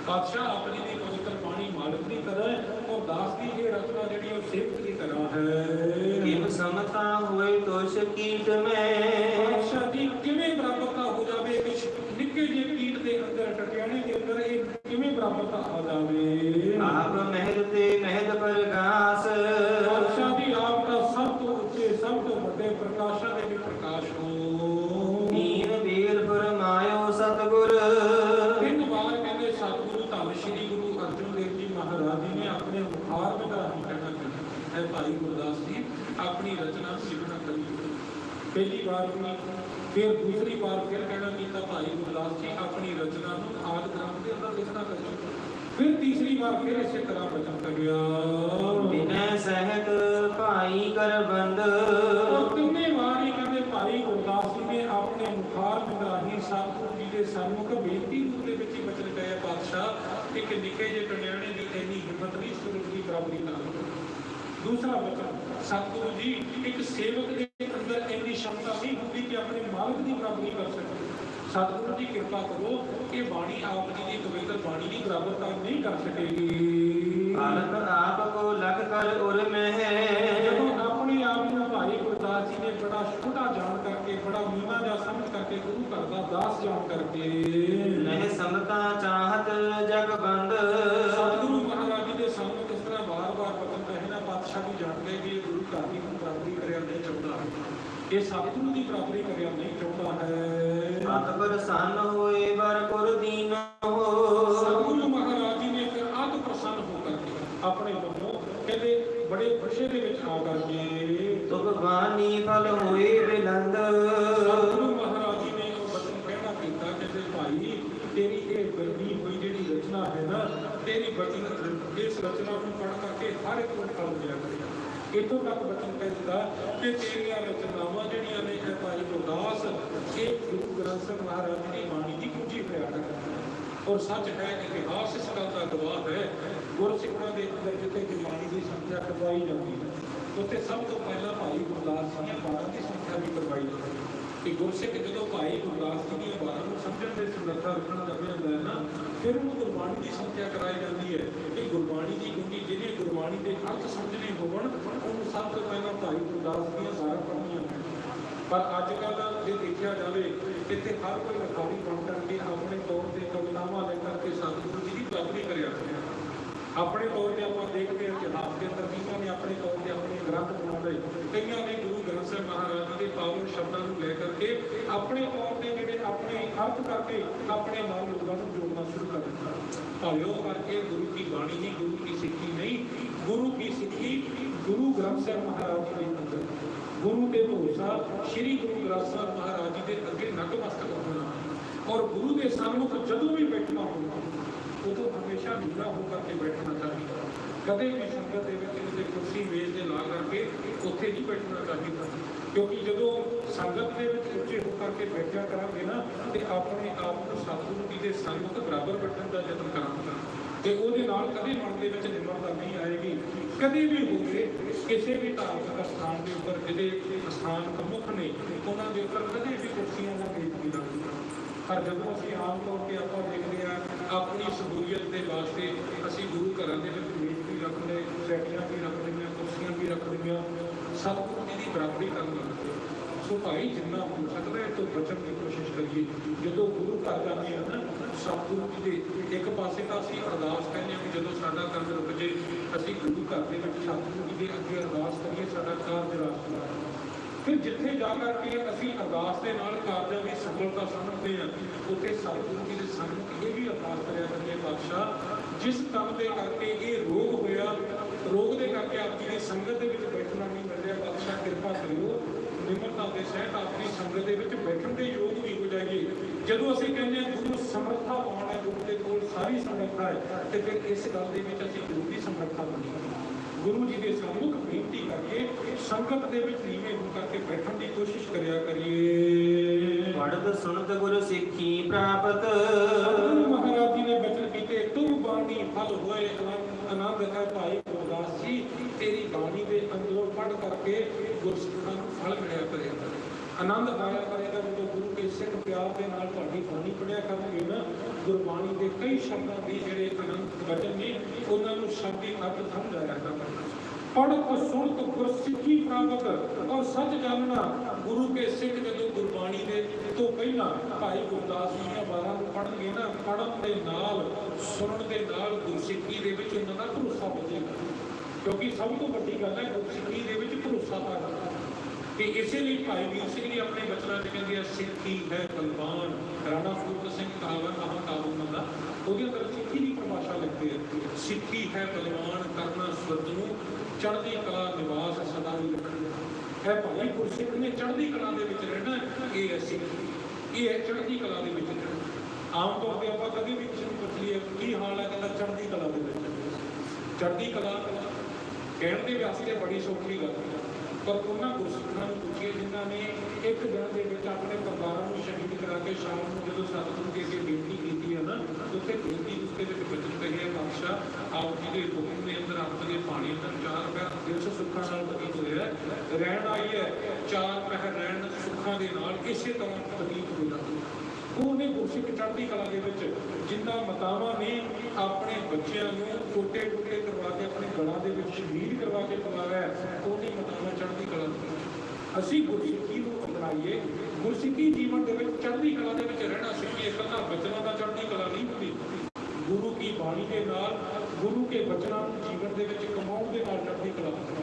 S1: ਪਾਤਸ਼ਾਹ ਆਪ ਦੀ ਪਵਿੱਤਰ ਬਾਣੀ ਮਾਲਕ ਦੀ ਤਰ੍ਹਾਂ ਉਹ ਦਾਸ ਦੀ ਇਹ ਰਚਨਾ ਜਿਹੜੀ ਉਹ ਸੇਵਕ ਦੀ ਤਰ੍ਹਾਂ ਹੈ।
S2: ਕਿਮ ਸਮਤਾ ਹੋਏ ਤੋਸ਼ ਕੀਟ ਮੈਂ
S1: ਪਾਤਸ਼ਾਹ ਜੀ ਕਿਵੇਂ ਬਰਾਬਰਤਾ ਹੋ ਜਾਵੇ ਇਸ ਨਿੱਕੇ ਜਿਹੇ ਕੀਟ ਦੇ ਅੰਦਰ ਟਟਿਆਣੇ ਦੇ ਅੰਦਰ ਇਹ ਕਿਵੇਂ ਬਰਾਬਰਤਾ ਆ ਜਾਵੇ
S2: ਆਪ ਮਹਿਰ ਤੇ ਮਹਿਦ ਪ੍ਰਗਾਸ
S1: ਪਾਤਸ਼ਾਹ ਜੀ ਆਪ ਦਾ ਸਭ ਤੋਂ ਉੱਚੇ ਸਭ ਤੋਂ ਵੱਡੇ ਪ੍ਰਕਾਸ਼ਾਂ ਦੇ ਵੀ ਪ੍ਰਕਾਸ਼ ਹੋ
S2: ਤੀਨ ਬੀਰ ਫਰਮਾਇਓ ਸਤਗੁਰ
S1: ਤਿੰਨ ਵਾਰ ਕਹਿੰਦੇ ਸਤਿਗੁਰੂ ਧੰਨ ਸ਼੍ਰੀ ਗੁਰੂ ਅਰਜਨ ਦੇਵ ਜੀ ਮਹਾਰਾਜ ਜੀ ਨੇ ਆਪਣੇ ਮੁਖਾਰ ਵਿੱਚ ਰਾਹੀਂ ਕਹਿਣਾ ਕੀਤਾ ਹੈ ਭਾਈ ਗੁਰਦਾਸ ਜੀ ਆਪਣੀ ਰਚਨਾ ਨੂੰ ਲਿਖਣਾ ਕਰੀਏ ਪਹਿਲੀ ਵਾਰ ਵੀ ਫਿਰ ਦੂਸਰੀ ਵਾਰ ਫਿਰ ਕਹਿਣਾ ਕੀਤਾ ਭਾਈ ਗੁਰਦਾਸ ਜੀ ਆਪਣੀ ਰਚਨਾ ਨੂੰ ਆਦ ਗ੍ਰੰਥ ਦੇ ਅੰਦਰ ਲਿਖਣਾ ਕਰੀਏ ਫਿਰ ਤੀਸਰੀ ਵਾਰ ਫਿਰ ਇਸੇ ਤਰ੍ਹਾਂ ਬਚਨ ਕਰਿਆ
S2: ਬਿਨੈ ਸਹਿਤ ਭਾਈ ਕਰ ਬੰਦ।
S1: ਔਰ ਤਿੰਨੇ ਵਾਰ ਹੀ ਕਹਿੰਦੇ ਭਾਈ ਗੁਰਦਾਸ ਜੀ ਨੇ ਆਪਣੇ ਮੁਖਾਰ ਰਾਹੀਂ ਸਤਿਗੁਰੂ ਜੀ ਦੇ ਸਨਮੁਖ ਬੇਨਤੀ ਰੂਪ ਦੇ ਵਿੱਚ ਹੀ ਬਚਨ ਕਰਿਆ ਪਾਤਸ਼ਾਹ ਇੱਕ ਨਿੱਕੇ ਜਿਹੇ ਟੰਡਿਆਣੇ ਦੀ ਇੰਨੀ ਹਿੰਮਤ ਨਹੀਂ ਸੂਰਜ ਦੀ ਬਰਾਬਰੀ ਨਾਲ। ਦੂਸਰਾ ਬਚਨ ਸਤਿਗੁਰੂ ਜੀ ਇੱਕ ਸੇਵਕ ਦੇ ਸ਼ਮਤਾ ਨਹੀਂ ਹੁੰਦੀ ਕਿ ਆਪਣੇ ਮਾਲਕ ਦੀ ਬਰਾਬਰੀ ਕਰ ਸਕੇ ਸਤਿਗੁਰੂ ਜੀ ਕਿਰਪਾ ਕਰੋ ਇਹ ਬਾਣੀ ਆਪ ਜੀ ਦੀ ਪਵਿੱਤਰ ਬਾਣੀ ਦੀ ਬਰਾਬਰਤਾ ਨਹੀਂ ਕਰ ਸਕੇਗੀ।
S2: ਆਲਕ ਆਪ ਕੋ ਲਗ ਕਰ ਉਰ ਮਹਿ।
S1: ਜਦੋਂ ਆਪਣੇ ਆਪ ਨੂੰ ਭਾਈ ਗੁਰਦਾਸ ਜੀ ਨੇ ਬੜਾ ਛੋਟਾ ਜਾਣ ਕਰਕੇ ਬੜਾ ਮੀਨਾ ਜਿਹਾ ਸਮਝ ਕਰਕੇ ਗੁਰੂ ਘਰ ਦਾ ਦਾਸ ਜਾਣ ਕਰਕੇ
S2: ਨਹਿ ਸਮਤਾ ਚਾਹਤ ਜਗ ਬੰਦ।
S1: ਸਤਿਗੁਰੂ ਮਹਾਰਾਜ ਜੀ ਦੇ ਸਾਹਮਣੇ ਕਿਸ ਤਰ੍ਹਾਂ ਵਾਰ-ਵਾਰ ਪਤਨ ਕਹੇ ਨਾ ਪਾਤਸ਼ਾਹ ਵੀ ਜਾਣਦੇ ਇਹ ਗੁਰੂ ਘਰ ਦੀ ਬਰਾਬਰੀ ਕਰਿਆ ਨਹੀਂ ਚਾਹੁੰਦਾ ਇਹ ਸਤਿਗੁਰੂ ਦੀ ਬਰਾਬਰੀ ਕਰਿਆ ਨਹੀਂ ਚਾਹੁੰਦਾ ਹੈ।
S2: ਅਤ ਪ੍ਰਸੰਨ ਹੋਏ ਵਰ ਕੁਰ ਦੀਨ ਹੋ।
S1: ਸਤਿਗੁਰੂ ਮਹਾਰਾਜ ਜੀ ਨੇ ਫਿਰ ਆਪ ਪ੍ਰਸੰਨ ਹੋ ਕਰਕੇ ਆਪਣੇ ਵੱਲੋਂ ਕਹਿੰਦੇ ਬੜੇ ਖੁਸ਼ੀ ਦੇ ਵਿੱਚ ਆ ਕਰਕੇ
S2: ਤੁਬ ਬਾਨੀ ਫਲ ਹੋਏ ਬਿਲੰਦ
S1: ਸਤਿਗੁਰੂ ਮਹਾਰਾਜ ਜੀ ਨੇ ਉਹ ਬਚਨ ਕਹਿਣਾ ਕੀਤਾ ਕਿ ਭਾਈ ਤੇਰੀ ਇਹ ਗਰਮੀ ਹੋਈ ਜਿਹੜੀ ਰਚਨਾ ਹੈ ਨਾ ਤੇਰੀ ਬਚਨ ਇਸ ਰਚਨਾ ਨੂੰ ਪੜ੍ਹ ਕਰਕੇ ਹਰ ਇੱਕ ਨੂੰ ਫਲ ਮਿਲਿਆ ਕਰੇਗਾ ਇੱਥੋਂ ਤੱਕ ਬਚਨ ਕਹਿ ਦਿੱਤਾ ਕਿ ਤੇਰੀਆਂ ਰਚਨਾਵਾਂ ਜਿਹੜੀਆਂ ਨੇ ਇਹ ਭਾਈ ਗੁਰਦਾਸ, ਇਹ ਗੁਰੂ ਗ੍ਰੰਥ ਸਾਹਿਬ ਮਹਾਰਾਜ ਜੀ ਦੀ ਬਾਣੀ ਦੀ ਪੂਜੀ ਹੋਇਆ ਕਰਦਾ ਔਰ ਸੱਚ ਹੈ, ਇਤਿਹਾਸ ਇਸ ਗੱਲ ਦਾ ਗਵਾਹ ਹੈ, ਗੁਰਸਿੱਖਾਂ ਦੇ ਅੰਦਰ ਜਿੱਥੇ ਗੁਰਬਾਣੀ ਦੀ ਸੰਖਿਆ ਕਰਵਾਈ ਜਾਂਦੀ ਹੈ, ਉੱਥੇ ਸਭ ਤੋਂ ਪਹਿਲਾਂ ਭਾਈ ਗੁਰਦਾਸ ਜੀ ਦੀਆਂ ਬਾਰਾਂ ਦੀ ਸੰਖਿਆ ਵੀ ਕਰਵਾਈ ਜਾਂਦੀ ਹੈ। ਕਿ ਗੁਰਸਿੱਖ ਜਦੋਂ ਭਾਈ ਗੁਰਦਾਸ ਜੀ ਦੀਆਂ ਬਾਰਾਂ ਨੂੰ ਸਮਝਣ ਦੇ ਸਮਰੱਥਾ ਰੱਖਣਾ ਲੱਗ ਜਾਂਦਾ ਹੈ ਨਾ, ਫਿਰ ਉਹਨੂੰ ਗੁਰਬਾਣੀ ਦੀ ਸੰਖਿਆ ਕਰਾਈ ਜਾਂਦੀ ਹੈ ਕਿ ਗੁਰਬਾਣੀ ਦੀ ਕਿਉਂਕਿ ਜਿਹਨੇ ਗੁਰਬਾਣੀ ਦੇ ਅਰਥ ਸਮਝਣੇ ਹੋਣ ਉਹਨੂੰ ਸਭ ਤੋਂ ਪਹਿਲਾਂ ਭਾਈ ਗੁਰਦਾਸ ਦੀਆਂ ਬਾਰਾਂ ਪੜ੍ਹਨੀਆਂ ਪਰ ਅੱਜ ਕੱਲ੍ਹ ਜੇ ਦੇਖਿਆ ਜਾਵੇ, ਇੱਥੇ ਹਰ ਕੋਈ ਲਿਖਾਰੀ ਬਣ ਕਰਕੇ ਆਪਣੇ ਤੌਰ ਤੇ ਕਵਿਤਾਵਾਂ ਲੈ ਕਰਕੇ ਸਤਿਗੁਰੂ ਜੀ ਦੀ ਪ੍ਰਾਪਤੀ ਕਰਿਆ ਆਪਣੇ ਤੌਰ ਤੇ ਆਪਾਂ ਦੇਖਦੇ ਹਾਂ ਇਤਿਹਾਸ ਦੇ ਅੰਦਰ ਕਈਆਂ ਨੇ ਆਪਣੇ ਤੌਰ ਤੇ ਆਪਣੇ ਗ੍ਰੰਥ ਬਣਾਉਂਦੇ ਕਈਆਂ ਨੇ ਗੁਰੂ ਗ੍ਰੰਥ ਸਾਹਿਬ ਮਹਾਰਾਜ ਦੇ ਪਾਵਨ ਸ਼ਬਦਾਂ ਨੂੰ ਲੈ ਕਰਕੇ ਆਪਣੇ ਤੌਰ ਤੇ ਜਿਹੜੇ ਆਪਣੇ ਅਰਥ ਕਰਕੇ ਆਪਣੇ ਨਾਲ ਲੋਕਾਂ ਨੂੰ ਜੋੜਨਾ ਸ਼ੁਰੂ ਕਰ ਦਿੱਤਾ। ਭਾਇਓ ਕਰਕੇ ਗੁਰੂ ਕੀ ਬਾਣੀ ਹੀ ਗੁਰੂ ਕੀ ਸਿੱਖੀ ਨਹੀਂ, ਗੁਰੂ ਕੀ ਸਿੱਖੀ ਗੁਰੂ ਗ੍ਰੰਥ ਸਾਹਿਬ ਮਹਾਰਾਜ ਦੇ ਅੰਦਰ। ਗੁਰੂ ਦੇ ਭਰੋਸਾ ਸ੍ਰੀ ਗੁਰੂ ਗ੍ਰੰਥ ਸਾਹਿਬ ਮਹਾਰਾਜ ਜੀ ਦੇ ਅੱਗੇ ਨਤਮਸਤਕ ਹੋਣਾ। ਔਰ ਗੁਰੂ ਦੇ ਸਾਹਮਣੇ ਜਦੋਂ ਵੀ ਬੈਠਣਾ ਹੋਣਾ ਉਦੋਂ ਹਮੇਸ਼ਾ ਨੀਵਾ ਹੋ ਕਰਕੇ ਬੈਠਣਾ ਚਾਹੀਦਾ। ਕਦੇ ਵੀ ਸੰਗਤ ਦੇ ਵਿੱਚ ਕਿਸੇ ਕੁਰਸੀ ਮੇਜ਼ ਦੇ ਲਾ ਕਰਕੇ ਉੱਥੇ ਨਹੀਂ ਬੈਠਣਾ ਚਾਹੀਦਾ। ਕਿਉਂਕਿ ਜਦੋਂ ਸੰਗਤ ਦੇ ਵਿੱਚ ਉੱਚੇ ਹੋ ਕਰਕੇ ਬੈਠਿਆ ਕਰਾਂਗੇ ਨਾ, ਤੇ ਆਪਣੇ ਆਪ ਨੂੰ ਸਤਿਗੁਰੂ ਜੀ ਦੇ ਸੰਗਤ ਬਰਾਬਰ ਬੈਠਣ ਦਾ ਯਤਨ ਕਰਾਂਗੇ। ਤੇ ਉਹਦੇ ਨਾਲ ਕਦੇ ਮਨ ਦੇ ਵਿੱਚ ਨਿਮਰਤਾ ਨਹੀਂ ਆਏਗੀ। ਕਦੇ ਵੀ ਹੋਵੇ, ਕਿਸੇ ਵੀ ਧਾਰਮਿਕ ਸਥਾਨ ਦੇ ਉੱਪਰ ਜਿਹੜੇ ਸਥਾਨ ਪ੍ਰਮੁੱਖ ਨੇ ਉਹਨਾਂ ਦੇ ਉੱਪਰ ਕਦੇ ਵੀ ਕੁਰਸੀਆਂ ਦਾ ਭੇਦ ਨਹੀਂ ਲੱਗਦਾ ਪਰ ਜਦੋਂ ਅਸੀਂ ਆਮ ਤੌਰ ਤੇ ਆਪਾਂ ਦੇਖਦੇ ਹਾਂ ਆਪਣੀ ਸਹੂਲੀਅਤ ਦੇ ਵਾਸਤੇ ਅਸੀਂ ਗੁਰੂ ਘਰਾਂ ਦੇ ਵਿੱਚ ਮੇਜ਼ ਵੀ ਰੱਖਦੇ, ਸੈਟੀਆਂ ਵੀ ਰੱਖ ਕੁਰਸੀਆਂ ਵੀ ਰੱਖਦੀਆਂ ਲਈਆਂ ਸਤਿਗੁਰੂ ਜੀ ਦੀ ਬਰਾਬਰੀ ਕਰਨ ਲੱਗ ਸੋ ਭਾਈ, ਜਿੰਨਾ ਹੋ ਸਕਦਾ ਹੈ ਤੋਂ ਬਚਣ ਦੀ ਕੋਸ਼ਿਸ਼ ਕਰੀਏ। ਜਦੋਂ ਗੁਰੂ ਘਰ ਜਾਂਦੇ ਆ ਨਾ ਸਤਿਗੁਰੂ ਜੀ ਦੇ ਇੱਕ ਪਾਸੇ ਤਾਂ ਅਸੀਂ ਅਰਦਾਸ ਕਹਿੰਦੇ ਹਾਂ ਕਿ ਜਦੋਂ ਸਾਡਾ ਕੰਮ ਰੁਕ ਜੇ, ਅਸੀਂ ਗੁਰੂ ਘਰ ਦੇ ਵਿੱਚ ਸਤਿਗੁਰੂ ਜੀ ਦੇ ਅੱਗੇ ਅਰਦਾਸ ਕਰੀਏ, ਸਾਡਾ ਕਾਰਜ ਰਾਸ ਫਿਰ ਜਿੱਥੇ ਜਾ ਕਰਕੇ ਅਸੀਂ ਅਰਦਾਸ ਦੇ ਨਾਲ ਕਾਰਜਾਂ ਦੀ ਸਫਲਤਾ ਸਮਝਦੇ ਹਾਂ, ਉੱਥੇ ਸਤਿਗੁਰੂ ਜੀ ਦੇ ਸੰਗਤ ਇਹ ਵੀ ਅਰਦਾਸ ਕਰਿਆ ਕਰਦੇ ਬਾਦਸ਼ਾਹ, ਜਿਸ ਕੰਮ ਦੇ ਕਰਕੇ ਇਹ ਰੋਗ ਹੋਇਆ, ਰੋਗ ਦੇ ਕਰਕੇ ਆਪ ਜੀ ਦੀ ਸੰਗਤ ਦੇ ਵਿੱਚ ਬੈਠਣਾ ਨਹੀਂ ਮਿਲ ਰਿਹਾ ਬਾਦਸ਼ਾਹ ਕਿਰਪਾ ਕਰਿਓ, ਨਿਮਰਤਾ ਦੇ ਸਹਿਤ ਆਪਣੀ ਸੰਗਤ ਦੇ ਵਿੱਚ ਬੈਠਣ ਦੇ ਯੋਗ ਵੀ ਹੋ ਜਾਈਏ। ਜਦੋਂ ਅਸੀਂ ਕਹਿੰਦੇ ਹਾਂ ਗੁਰੂ ਸਮਰੱਥਾ ਪਾਉਣ ਹੈ ਗੁਰੂ ਦੇ ਕੋਲ ਸਾਰੀ ਸਮਰੱਥਾ ਹੈ, ਤੇ ਫਿਰ ਇਸ ਗੱਲ ਦੇ ਵਿੱਚ ਅਸੀਂ ਗੁਰੂ ਦੀ ਸਮਰੱਥਾ ਬਣੀ ਗੁਰੂ ਜੀ ਦੇ ਸਾਹਮਣੇ ਬੇਨਤੀ ਕਰਕੇ ਸੰਗਤ ਦੇ ਵਿੱਚ ਨੀਵੇਂ ਹੋ ਕਰਕੇ ਬੈਠਣ ਦੀ ਕੋਸ਼ਿਸ਼ ਕਰਿਆ ਕਰੀਏ।
S2: ਪੜਤ ਸੁਣਤ ਗੁਰ ਸਿੱਖੀ ਪ੍ਰਾਪਤ।
S1: ਮਹਾਰਾਜ ਜੀ ਨੇ ਬਚਨ ਕੀਤੇ ਤੁਮ ਬਾਣੀ ਫਲ ਹੋਏ ਆਨੰਦ- ਹੈ ਭਾਈ ਗੁਰਦਾਸ ਜੀ। ਤੇਰੀ ਬਾਣੀ ਦੇ ਅੰਦਰੋਂ ਪੜ ਕਰਕੇ ਗੁਰਸਿੱਖਾਂ ਨੂੰ ਫਲ ਮਿਲਿਆ ਕਰੇਗਾ ਆਨੰਦ ਆਇਆ ਕਰੇਗਾ ਜਦੋਂ ਗੁਰੂ ਕੇ ਸਿੱਖ ਪਿਆਰ ਦੇ ਨਾਲ ਤੁਹਾਡੀ ਬਾਣੀ ਪੜਿਆ ਕਰਨਗੇ ਨਾ, ਗੁਰਬਾਣੀ ਦੇ ਕਈ ਸ਼ਬਦਾਂ ਦੀ ਜਿਹੜੇ ਅਨੰਤ ਵਚਨ ਨੇ, ਉਹਨਾਂ ਨੂੰ ਸ਼ਬਦੀ ਅਰਥ ਸਮਝ ਆਇਆ ਕਰਨਗੇ ਪੜ੍ਹ ਸੁਣਤ, ਗੁਰਸਿੱਖੀ ਪ੍ਰਾਪਤ ਔਰ ਸੱਚ ਜਾਣਨਾ ਗੁਰੂ ਕੇ ਸਿੱਖ ਜਦੋਂ ਗੁਰਬਾਣੀ ਦੇ ਤੋਂ ਪਹਿਲਾਂ ਭਾਈ ਗੁਰਦਾਸ ਜੀ ਦੀਆਂ ਬਾਰਾਂ ਨੂੰ ਪੜ੍ਹਨਗੇ ਨਾ, ਪੜ੍ਹਨ ਦੇ ਨਾਲ, ਸੁਣਨ ਦੇ ਨਾਲ ਗੁਰਸਿੱਖੀ ਦੇ ਵਿੱਚ ਉਹਨਾਂ ਦਾ ਭਰੋਸਾ ਵਧੇਗਾ। ਕਿਉਂਕਿ ਸਭ ਤੋਂ ਵੱਡੀ ਗੱਲ ਹੈ, ਗੁਰਸਿੱਖੀ ਦੇ ਵਿੱਚ ਭਰੋਸਾ ਕਰਨਾ ਕਿ ਇਸੇ ਲਈ ਭਾਈ ਵੀਰ ਸਿੰਘ ਜੀ ਆਪਣੇ ਬਚਨਾਂ 'ਚ ਕਹਿੰਦੇ ਆ, ਸਿੱਖੀ ਹੈ ਬਲਵਾਨ, ਰਾਣਾ ਫੂਲ ਸਿੰਘ ਕਾਵਰ ਮਹਾਂ ਕਾਬੂ ਦਾ ਉਹਦੇ ਅੰਦਰ ਸਿੱਖੀ ਦੀ ਪਰਿਭਾਸ਼ਾ ਲਿਖਦੇ ਆ। ਸਿੱਖੀ ਹੈ ਬਲਵਾਨ, ਕਰਨਾ ਸੁਰਤ ਨੂੰ, ਚੜ੍ਹਦੀ ਕਲਾ ਨਿਵਾਸ ਸਦਾ ਹੀ ਰੱਖਣਾ। ਹੈ ਭਾਈ ਗੁਰਸਿੱਖ ਨੇ ਚੜ੍ਹਦੀ ਕਲਾ ਦੇ ਵਿੱਚ ਰਹਿਣਾ ਇਹ ਹੈ ਸਿੱਖੀ। ਇਹ ਹੈ ਚੜ੍ਹਦੀ ਕਲਾ ਦੇ ਵਿੱਚ ਰਹਿਣਾ। ਆਮ ਤੌਰ ਤੇ ਆਪਾਂ ਕਦੇ ਵੀ ਕਿਸੇ ਨੂੰ ਪੁੱਛ ਲਈਏ, ਕੀ ਹਾਲ ਹੈ ਕਹਿੰਦਾ ਚੜ੍ਹਦੀ ਕਲਾ ਦੇ ਵਿੱਚ। ਚੜ੍ਹਦੀ ਕਲਾ, ਕਹਿਣ ਦੇ ਵਾਸਤੇ ਬੜੀ ਸੌਖੀ ਗੱਲ ਹੈ। ਪਰ ਉਹਨਾਂ ਗੁਰਸਿੱਖਾਂ ਨੂੰ ਪੁੱਛੇ ਜਿਨ੍ਹਾਂ ਨੇ ਇੱਕ ਦਿਨ ਦੇ ਵਿੱਚ ਆਪਣੇ ਪਰਿਵਾਰਾਂ ਨੂੰ ਸ਼ਹੀਦ ਕਰਾ ਕੇ ਸ਼ਾਮ ਨੂੰ ਜਦੋਂ ਸਤਿਗੁਰੂ ਦੇ ਅੱਗੇ ਬੇਨਤੀ ਕੀਤੀ ਹੈ ਨਾ, ਉੱਥੇ ਬੇਨਤੀ ਉਸਦੇ ਵਿੱਚ ਬਚਨ ਕਹੇ ਹੈ, ਬਾਦਸ਼ਾਹ ਆਪ ਜੀ ਦੇ ਹੁਕਮ ਦੇ ਅੰਦਰ ਆਪ ਦੇ ਪਾਣੀ ਅੰਦਰ ਚਾਰ ਪਹਿਰ ਦਿਲ ਸੁੱਖਾਂ ਨਾਲ ਬਤੀਤ ਹੋਇਆ ਹੈ। ਰਹਿਣ ਆਈ ਹੈ, ਚਾਰ ਪਹਿਰ ਰਹਿਣ ਸੁੱਖਾਂ ਦੇ ਨਾਲ ਇਸੇ ਤਰ੍ਹਾਂ ਬਤੀਤ ਹੋਇਆ ਜਾਂਦੀ ਹੈ ਉਹਨੇ ਚੜ੍ਹਦੀ ਕਲਾ ਦੇ ਵਿੱਚ ਜਿੰਨਾ ਮਤਾਵਾਂ ਨੇ ਆਪਣੇ ਬੱਚਿਆਂ ਨੂੰ ਟੋਟੇ ਟੋਟੇ ਕਰਵਾ ਕੇ, ਆਪਣੇ ਗਲਾਂ ਦੇ ਵਿੱਚ ਸ਼ਹੀਦ ਕਰਵਾ ਕੇ ਪਵਾਇਆ ਉਹਨੇ ਮਤਾਵਾਂ ਚੜ੍ਹਦੀ ਕਲਾ ਦੇ ਅਸੀਂ ਗੁਰਸਿੱਖੀ ਨੂੰ ਅਪਣਾਈਏ। ਗੁਰਸਿੱਖੀ ਜੀਵਨ ਦੇ ਵਿੱਚ ਚੜ੍ਹਦੀ ਕਲਾ ਦੇ ਵਿੱਚ ਰਹਿਣਾ ਸਿੱਖੀਏ ਇਕੱਲਾ ਬਚਨਾਂ ਦਾ ਚੜ੍ਹਦੀ ਕਲਾ ਨਹੀਂ ਹੁੰਦੀ। ਗੁਰੂ ਕੀ ਬਾਣੀ ਦੇ ਨਾਲ, ਗੁਰੂ ਕੇ ਬਚਨਾਂ ਨੂੰ ਜੀਵਨ ਦੇ ਵਿੱਚ ਕਮਾਉਣ ਦੇ ਨਾਲ ਚੜ੍ਹਦੀ ਕਲਾ ਹੁੰਦੀ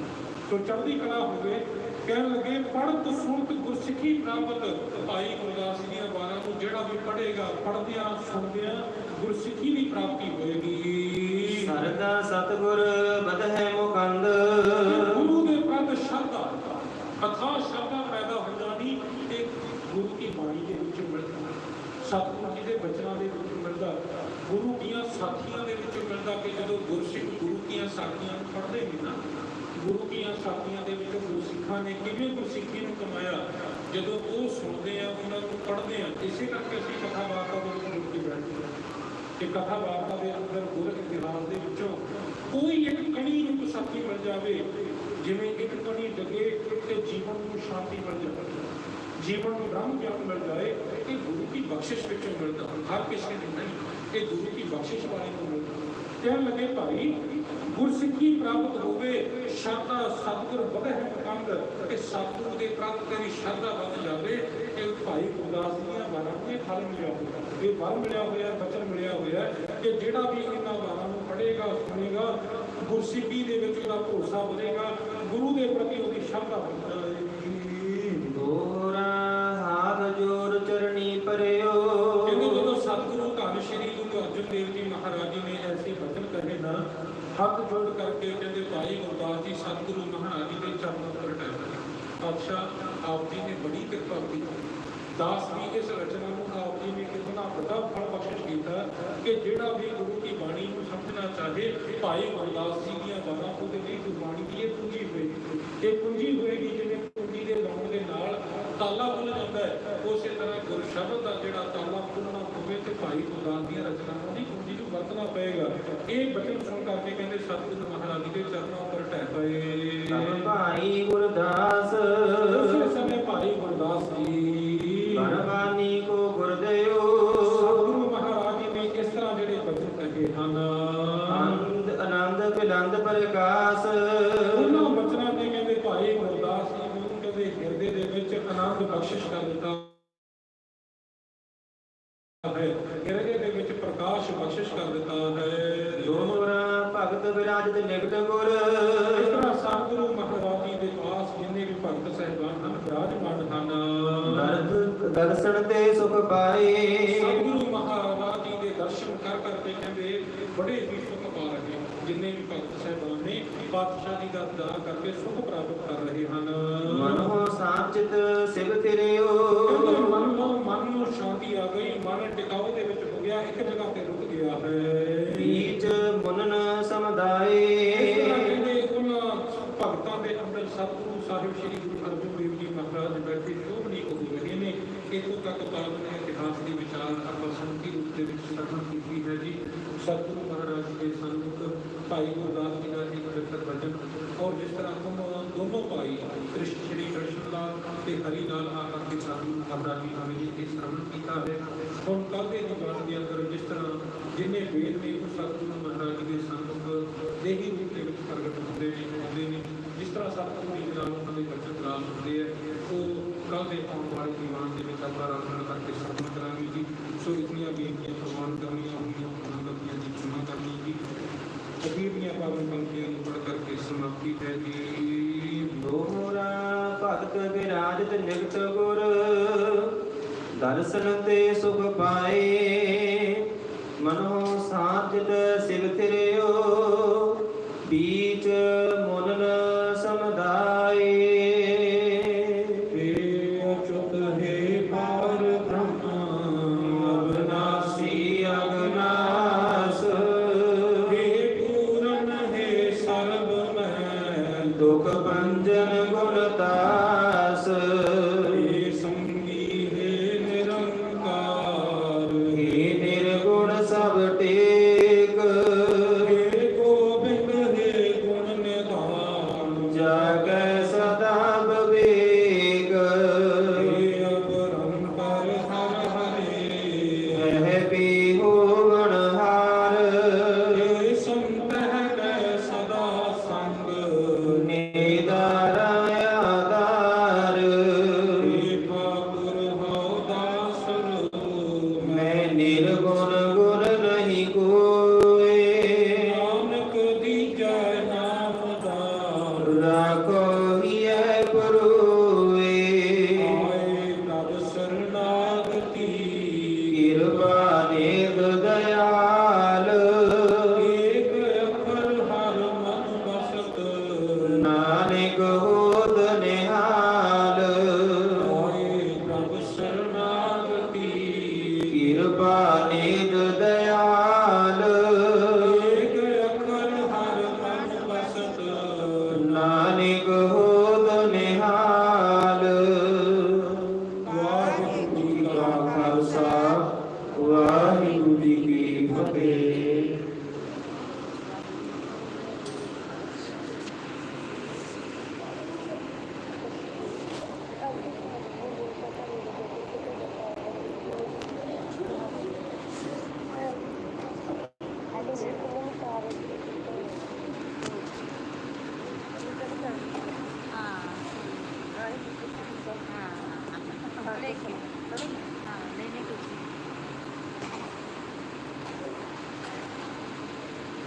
S1: ਸੋ ਚੜ੍ਹਦੀ ਕਲਾ ਹੋਵੇ ਕਹਿਣ ਲੱਗੇ ਪੜ੍ਹਤ ਸੁਣਤ ਗੁਰਸਿੱਖੀ ਪ੍ਰਾਪਤ ਭਾਈ ਗੁਰਦਾਸ ਜੀ ਦੀਆਂ ਬਾਰਾਂ ਨੂੰ ਜਿਹੜਾ ਵੀ ਪੜ੍ਹੇਗਾ ਪੜ੍ਹਦਿਆਂ ਸੁਣਦਿਆਂ ਗੁਰਸਿੱਖੀ ਦੀ ਪ੍ਰਾਪਤੀ ਹੋਏਗੀ।
S2: ਸਰਦਾ ਸਤਗੁਰ ਬਦਹਿ ਮੁਕੰਦ।
S1: ਗੁਰੂ ਦੇ ਪ੍ਰਤ ਸ਼ਰਧਾ ਅਥਾ ਸ਼ਰਧਾ ਪੈਦਾ ਹੋ ਜਾਣੀ ਤੇ ਗੁਰੂ ਕੀ ਬਾਣੀ ਦੇ ਵਿੱਚ ਮਿਲਦਾ ਸਤਿਗੁਰੂ ਜੀ ਦੇ ਬਚਨਾਂ ਦੇ ਵਿੱਚ ਮਿਲਦਾ ਗੁਰੂ ਦੀਆਂ ਸਾਖੀਆਂ ਦੇ ਵਿੱਚ ਮਿਲਦਾ ਕਿ ਜਦੋਂ ਗੁਰਸਿੱਖ ਗੁਰੂ ਦੀਆਂ ਸਾਖੀਆਂ ਪੜ੍ਹਦੇ ਨੇ ਨਾ ਗੁਰੂ ਦੇ ਵਿੱਚ ਗੁਰਸਿੱਖਾਂ ਨੇ ਕਿਵੇਂ ਗੁਰਸਿੱਖੀ ਨੂੰ ਕਮਾਇਆ, ਜਦੋਂ ਉਹ ਸੁਣਦੇ ਆ, ਉਹਨਾਂ ਨੂੰ ਪੜ੍ਹਦੇ ਆ, ਇਸੇ ਕਰਕੇ ਅਸੀਂ ਕਥਾ ਵਾਰਤਾ ਦੇ ਵਿੱਚ ਰੁਕ ਕੇ ਬੈਠਦੇ ਹਾਂ ਕਿ ਕਥਾ ਵਾਰਤਾ ਦੇ ਅੰਦਰ ਗੁਰ ਇਤਿਹਾਸ ਦੇ ਵਿੱਚੋਂ ਕੋਈ ਇੱਕ ਕਣੀ ਨੂੰ ਸਾਥੀ ਮਿਲ ਜਾਵੇ, ਜਿਵੇਂ ਇੱਕ ਕਣੀ ਡਗੇ ਤੇ ਜੀਵਨ ਨੂੰ ਸ਼ਾਂਤੀ ਮਿਲ ਜਾਵੇ, ਜੀਵਨ ਨੂੰ ਬ੍ਰਹਮ ਗਿਆਨ ਮਿਲ ਜਾਏ, ਇਹ ਗੁਰੂ ਦੀ ਬਖਸ਼ਿਸ਼ ਵਿੱਚੋਂ ਮਿਲਦਾ। ਹਰ ਕਿਸੇ ਨੂੰ ਨਹੀਂ, ਇਹ ਗੁਰੂ ਦੀ ਬਖਸ਼ਿਸ਼ ਵਾਲੇ ਨੂੰ ਮਿਲਦਾ। ਕਹਿਣ ਲੱਗੇ, ਭਾਈ ਗੁਰਸਿੱਖੀ ਪ੍ਰਾਪਤ ਹੋਵੇ ਸ਼ਰਧਾ ਸਤਿਗੁਰ ਵਧੇ ਕੰਦ ਕਿ ਸਤਿਗੁਰ ਦੇ ਪ੍ਰਤੀ ਤੇਰੀ ਸ਼ਰਧਾ ਵੱਧ ਜਾਵੇ ਇਹ ਭਾਈ ਗੁਰਦਾਸ ਦੀਆਂ ਬਾਰਾਂ ਨੂੰ ਇਹ ਫਲ ਮਿਲਿਆ ਹੋਇਆ। ਇਹ ਫਲ ਮਿਲਿਆ ਹੋਇਆ ਹੈ, ਬਚਨ ਮਿਲਿਆ ਹੋਇਆ ਹੈ ਕਿ ਜਿਹੜਾ ਵੀ ਇਹਨਾਂ ਬਾਰਾਂ ਨੂੰ ਪੜ੍ਹੇਗਾ ਸੁਣੇਗਾ ਗੁਰਸਿੱਖੀ ਦੇ ਵਿੱਚ ਉਹਦਾ ਭਰੋਸਾ ਵਧੇਗਾ ਗੁਰੂ ਦੇ ਪ੍ਰਤੀ ਉਹਦੀ ਸ਼ਰਧਾ ਵੱਧ ਮਹਾਰਾਜ ਜੀ ਦੇ ਪਾਤਸ਼ਾਹ ਆਪ ਜੀ ਨੇ ਬੜੀ ਕਿਰਪਾ ਕੀਤੀ ਦਾਸ ਵੀ ਇਸ ਰਚਨਾ ਨੂੰ ਆਪ ਜੀ ਨੇ ਕਿਤਨਾ ਵੱਡਾ ਫਲ ਬਖਸ਼ਿਸ਼ ਕੀਤਾ ਕਿ ਜਿਹੜਾ ਵੀ ਗੁਰੂ ਦੀ ਬਾਣੀ ਨੂੰ ਸਮਝਣਾ ਚਾਹੇ, ਭਾਈ ਗੁਰਦਾਸ ਜੀ ਦੀਆਂ ਬਾਤਾਂ ਉਹਦੇ ਲਈ ਗੁਰਬਾਣੀ ਦੀ ਇਹ ਪੂੰਜੀ ਹੋਏਗੀ। ਇਹ ਪੂੰਜੀ ਹੋਏਗੀ ਜਿਵੇਂ ਪੂੰਜੀ ਦੇ ਲਾਉਣ ਦੇ ਨਾਲ ਤਾਲਾ ਖੁੱਲ ਜਾਂਦਾ ਹੈ। ਉਸੇ ਤਰ੍ਹਾਂ ਗੁਰ ਸ਼ਬਦ ਦਾ ਜਿਹੜਾ ਤਾਲਾ ਖੁੱਲਣਾ ਹੋਵੇ ਤੇ ਭਾਈ ਗੁਰਦਾਸ ਦੀਆਂ ਰਚਨਾਵਾਂ ਦੀ ਪੂੰਜੀ ਨੂੰ ਵਰਤਣਾ ਪਏਗਾ। ਇਹ ਬਚਨ ਸੁਣ ਕਰਕੇ ਕਹਿੰਦੇ, ਸਤਿਗੁਰੂ ਮਹਾਰਾਜ ਜੀ ਦੇ ਚਰਨਾਂ ਉੱਪਰ ਟਹਿ ਪਏ।
S2: ਤਬ ਭਾਈ ਗੁਰਦਾਸ
S1: ਉਸੇ ਸਮੇਂ ਭਾਈ ਗੁਰਦਾਸ ਜੀ
S2: ਬਰਬਾਨੀ ਕੋ ਗੁਰਦਿਓ
S1: ਸਤਿਗੁਰੂ ਮਹਾਰਾਜ ਜੀ ਨੇ ਇਸ ਤਰ੍ਹਾਂ ਜਿਹੜੇ ਬਚਨ ਕਹੇ ਹਨ
S2: ਆਨੰਦ ਆਨੰਦ ਬਿਲੰਦ ਪ੍ਰਕਾਸ਼
S1: ਉਹਨਾਂ ਬਚਨਾਂ ਨੇ ਕਹਿੰਦੇ ਭਾਈ ਗੁਰਦਾਸ ਜੀ ਨੂੰ ਕਹਿੰਦੇ ਹਿਰਦੇ ਦੇ ਵਿੱਚ ਆਨੰਦ ਬਖਸ਼ਿਸ਼ ਕਰ ਦਿੱਤਾ ਹੈ ਹਿਰਦੇ ਦੇ ਵਿੱਚ ਪ੍ਰਕਾਸ਼ ਬਖਸ਼ਿਸ਼ ਕਰ ਦਿੱਤਾ ਹੈ
S2: ਦੋਰਾ ਭਗਤ ਵਿਰਾਜਤ ਨਿਕਟ ਗੁਰ
S1: ਇਸ ਤਰ੍ਹਾਂ ਸਤਿਗੁਰੂ ਮਹਾਰਾਜ ਜੀ ਦੇ ਪਾਸ ਜਿੰਨੇ ਵੀ ਭਗਤ ਸਹਿਬਾਨ ਹਨ ਵਿਰਾਜਮਾਨ ਹਨ
S2: ਦਰਦ ਦਰਸ਼ਨ ਤੇ ਸੁਖ ਪਾਏ
S1: ਸਤਿਗੁਰੂ ਮਹਾਰਾਜ ਜੀ ਦੇ ਦਰਸ਼ਨ ਕਰ ਕਰਕੇ ਕਹਿੰਦੇ ਬੜੇ ਹੀ ਸੁਖ ਪਾ ਰਹੇ ਹਨ। ਜਿੰਨੇ ਵੀ ਭਗਤ ਸਹਿਬਾਨ ਨੇ ਪਾਤਸ਼ਾਹ ਜੀ ਦਾ ਦਾਨ ਕਰਕੇ ਸੁਖ ਪ੍ਰਾਪਤ ਕਰ ਰਹੇ ਹਨ
S2: ਮਨੋ ਸਾਚਿਤ ਸਿਵ
S1: ਕਹਿੰਦੇ
S2: ਤਿਰਿਓ
S1: ਮਨ ਨੂੰ ਮਨ ਨੂੰ ਸ਼ਾਂਤੀ ਆ ਗਈ ਮਨ ਟਿਕਾਉ ਦੇ ਵਿੱਚ ਹੋ ਗਿਆ ਇੱਕ ਜਗ੍ਹਾ ਤੇ ਰੁਕ ਗਿਆ ਹੈ
S2: ਬੀਚ ਮੁਨਨ
S1: ਇਸ
S2: ਸਮਦਾਏ
S1: ਤਰ੍ਹਾਂ ਕਹਿੰਦੇ ਉਹਨਾਂ ਭਗਤਾਂ ਦੇ ਅੰਦਰ ਸਤਿਗੁਰੂ ਸਾਹਿਬ ਸ੍ਰੀ ਗੁਰੂ ਅਰਜਨ ਦੇਵ ਜੀ ਮਹਾਰਾਜ ਬੈਠੇ ਸ਼ੋਭਨੀ ਹੋ ਰਹੇ ਨੇ ਇਥੋਂ ਤੱਕ ਪਾਲਨ ਨੇ ਇਤਿਹਾਸ ਦੀ ਵਿਚਾਰ ਆਪਾਂ ਸੰਤੀ ਰੂਪ ਦੇ ਵਿੱਚ ਸਰਵਣ ਕੀਤੀ ਹੈ ਜੀ। ਸਤਿਗੁਰੂ ਮਹਾਰਾਜ ਜੀ ਦੇ ਸੰਗਤ ਭਾਈ ਗੁਰਦਾਸ ਜੀ ਦਾ ਇੱਕ ਪਵਿੱਤਰ ਵਚਨ ਔਰ ਜਿਸ ਤਰ੍ਹਾਂ ਦੋਨੋਂ ਦੋਨੋਂ ਭਾਈ ਕ੍ਰਿਸ਼ਨ, ਸ਼੍ਰੀ ਕ੍ਰਿਸ਼ਨ ਲਾਲ ਤੇ ਹਰੀ ਲਾਲ ਆ ਕਰਕੇ ਸਾਨੂੰ ਮਹਾਰਾਜ ਜੀ ਨੇ ਇਹ ਸਰਵਣ ਕੀਤਾ ਹੈ। ਹੁਣ ਕੱਲ੍ਹ ਦੇ ਜੀਵਨ ਦੇ ਅੰਦਰ ਜਿਸ ਤਰ੍ਹਾਂ ਜਿੰਨੇ ਵੇਦ ਨੇ, ਉਹ ਸਤਿਗੁਰੂ ਮਹਾਰਾਜ ਜੀ ਦੇ ਸੰਮੁਖ ਦੇਹੀ ਰੂਪ ਦੇ ਵਿੱਚ ਪ੍ਰਗਟ ਹੁੰਦੇ ਨੇ ਹੁੰਦੇ ਨੇ। ਜਿਸ ਤਰ੍ਹਾਂ ਸਤਿਗੁਰੂ ਜੀ ਨਾਲ ਉਹਨਾਂ ਦੇ ਬਚਨ ਰਾਮ ਹੁੰਦੇ ਆ। ਉਹ ਕੱਲ੍ਹ ਦੇ ਆਉਣ ਵਾਲੇ ਜੀਵਨ ਦੇ ਵਿੱਚ ਆਪਾਂ ਆਰਾਧਨਾ ਕਰਕੇ ਸਰਵਣ ਕਰਾਂਗੇ ਜੀ। ਸੋ ਇਤਨੀਆਂ ਬੇਨਤੀਆਂ ਪ੍ਰਵਾਨ ਕਰਨੀਆਂ ਹੋਈਆਂ, ਉਹਨਾਂ ਦੀਆਂ ਜੀ ਖਿਮਾ ਕਰਨੀ ਜੀ। ਕਬੀਰ ਦੀਆਂ ਪਾਵਨ ਪੰਕਤੀਆਂ ਨੂੰ ਪੜ੍ਹ ਕਰਕੇ ਸਮਾਪਤੀ ਹੈ ਜੀ।
S2: ਦੋਹਰਾ ਭਗਤ ਵਿਰਾਜਤ ਨਿਕਟ ਗੁਰ, ਦਰਸ਼ਨ ਤੇ ਸੁਖ ਪਾਏ। ਮਨੋ ਸਾਚਿਤ ਸਿਵ ਤਿਰਿਓ ਬੀਚ ਮੁਨਨ কুরবানি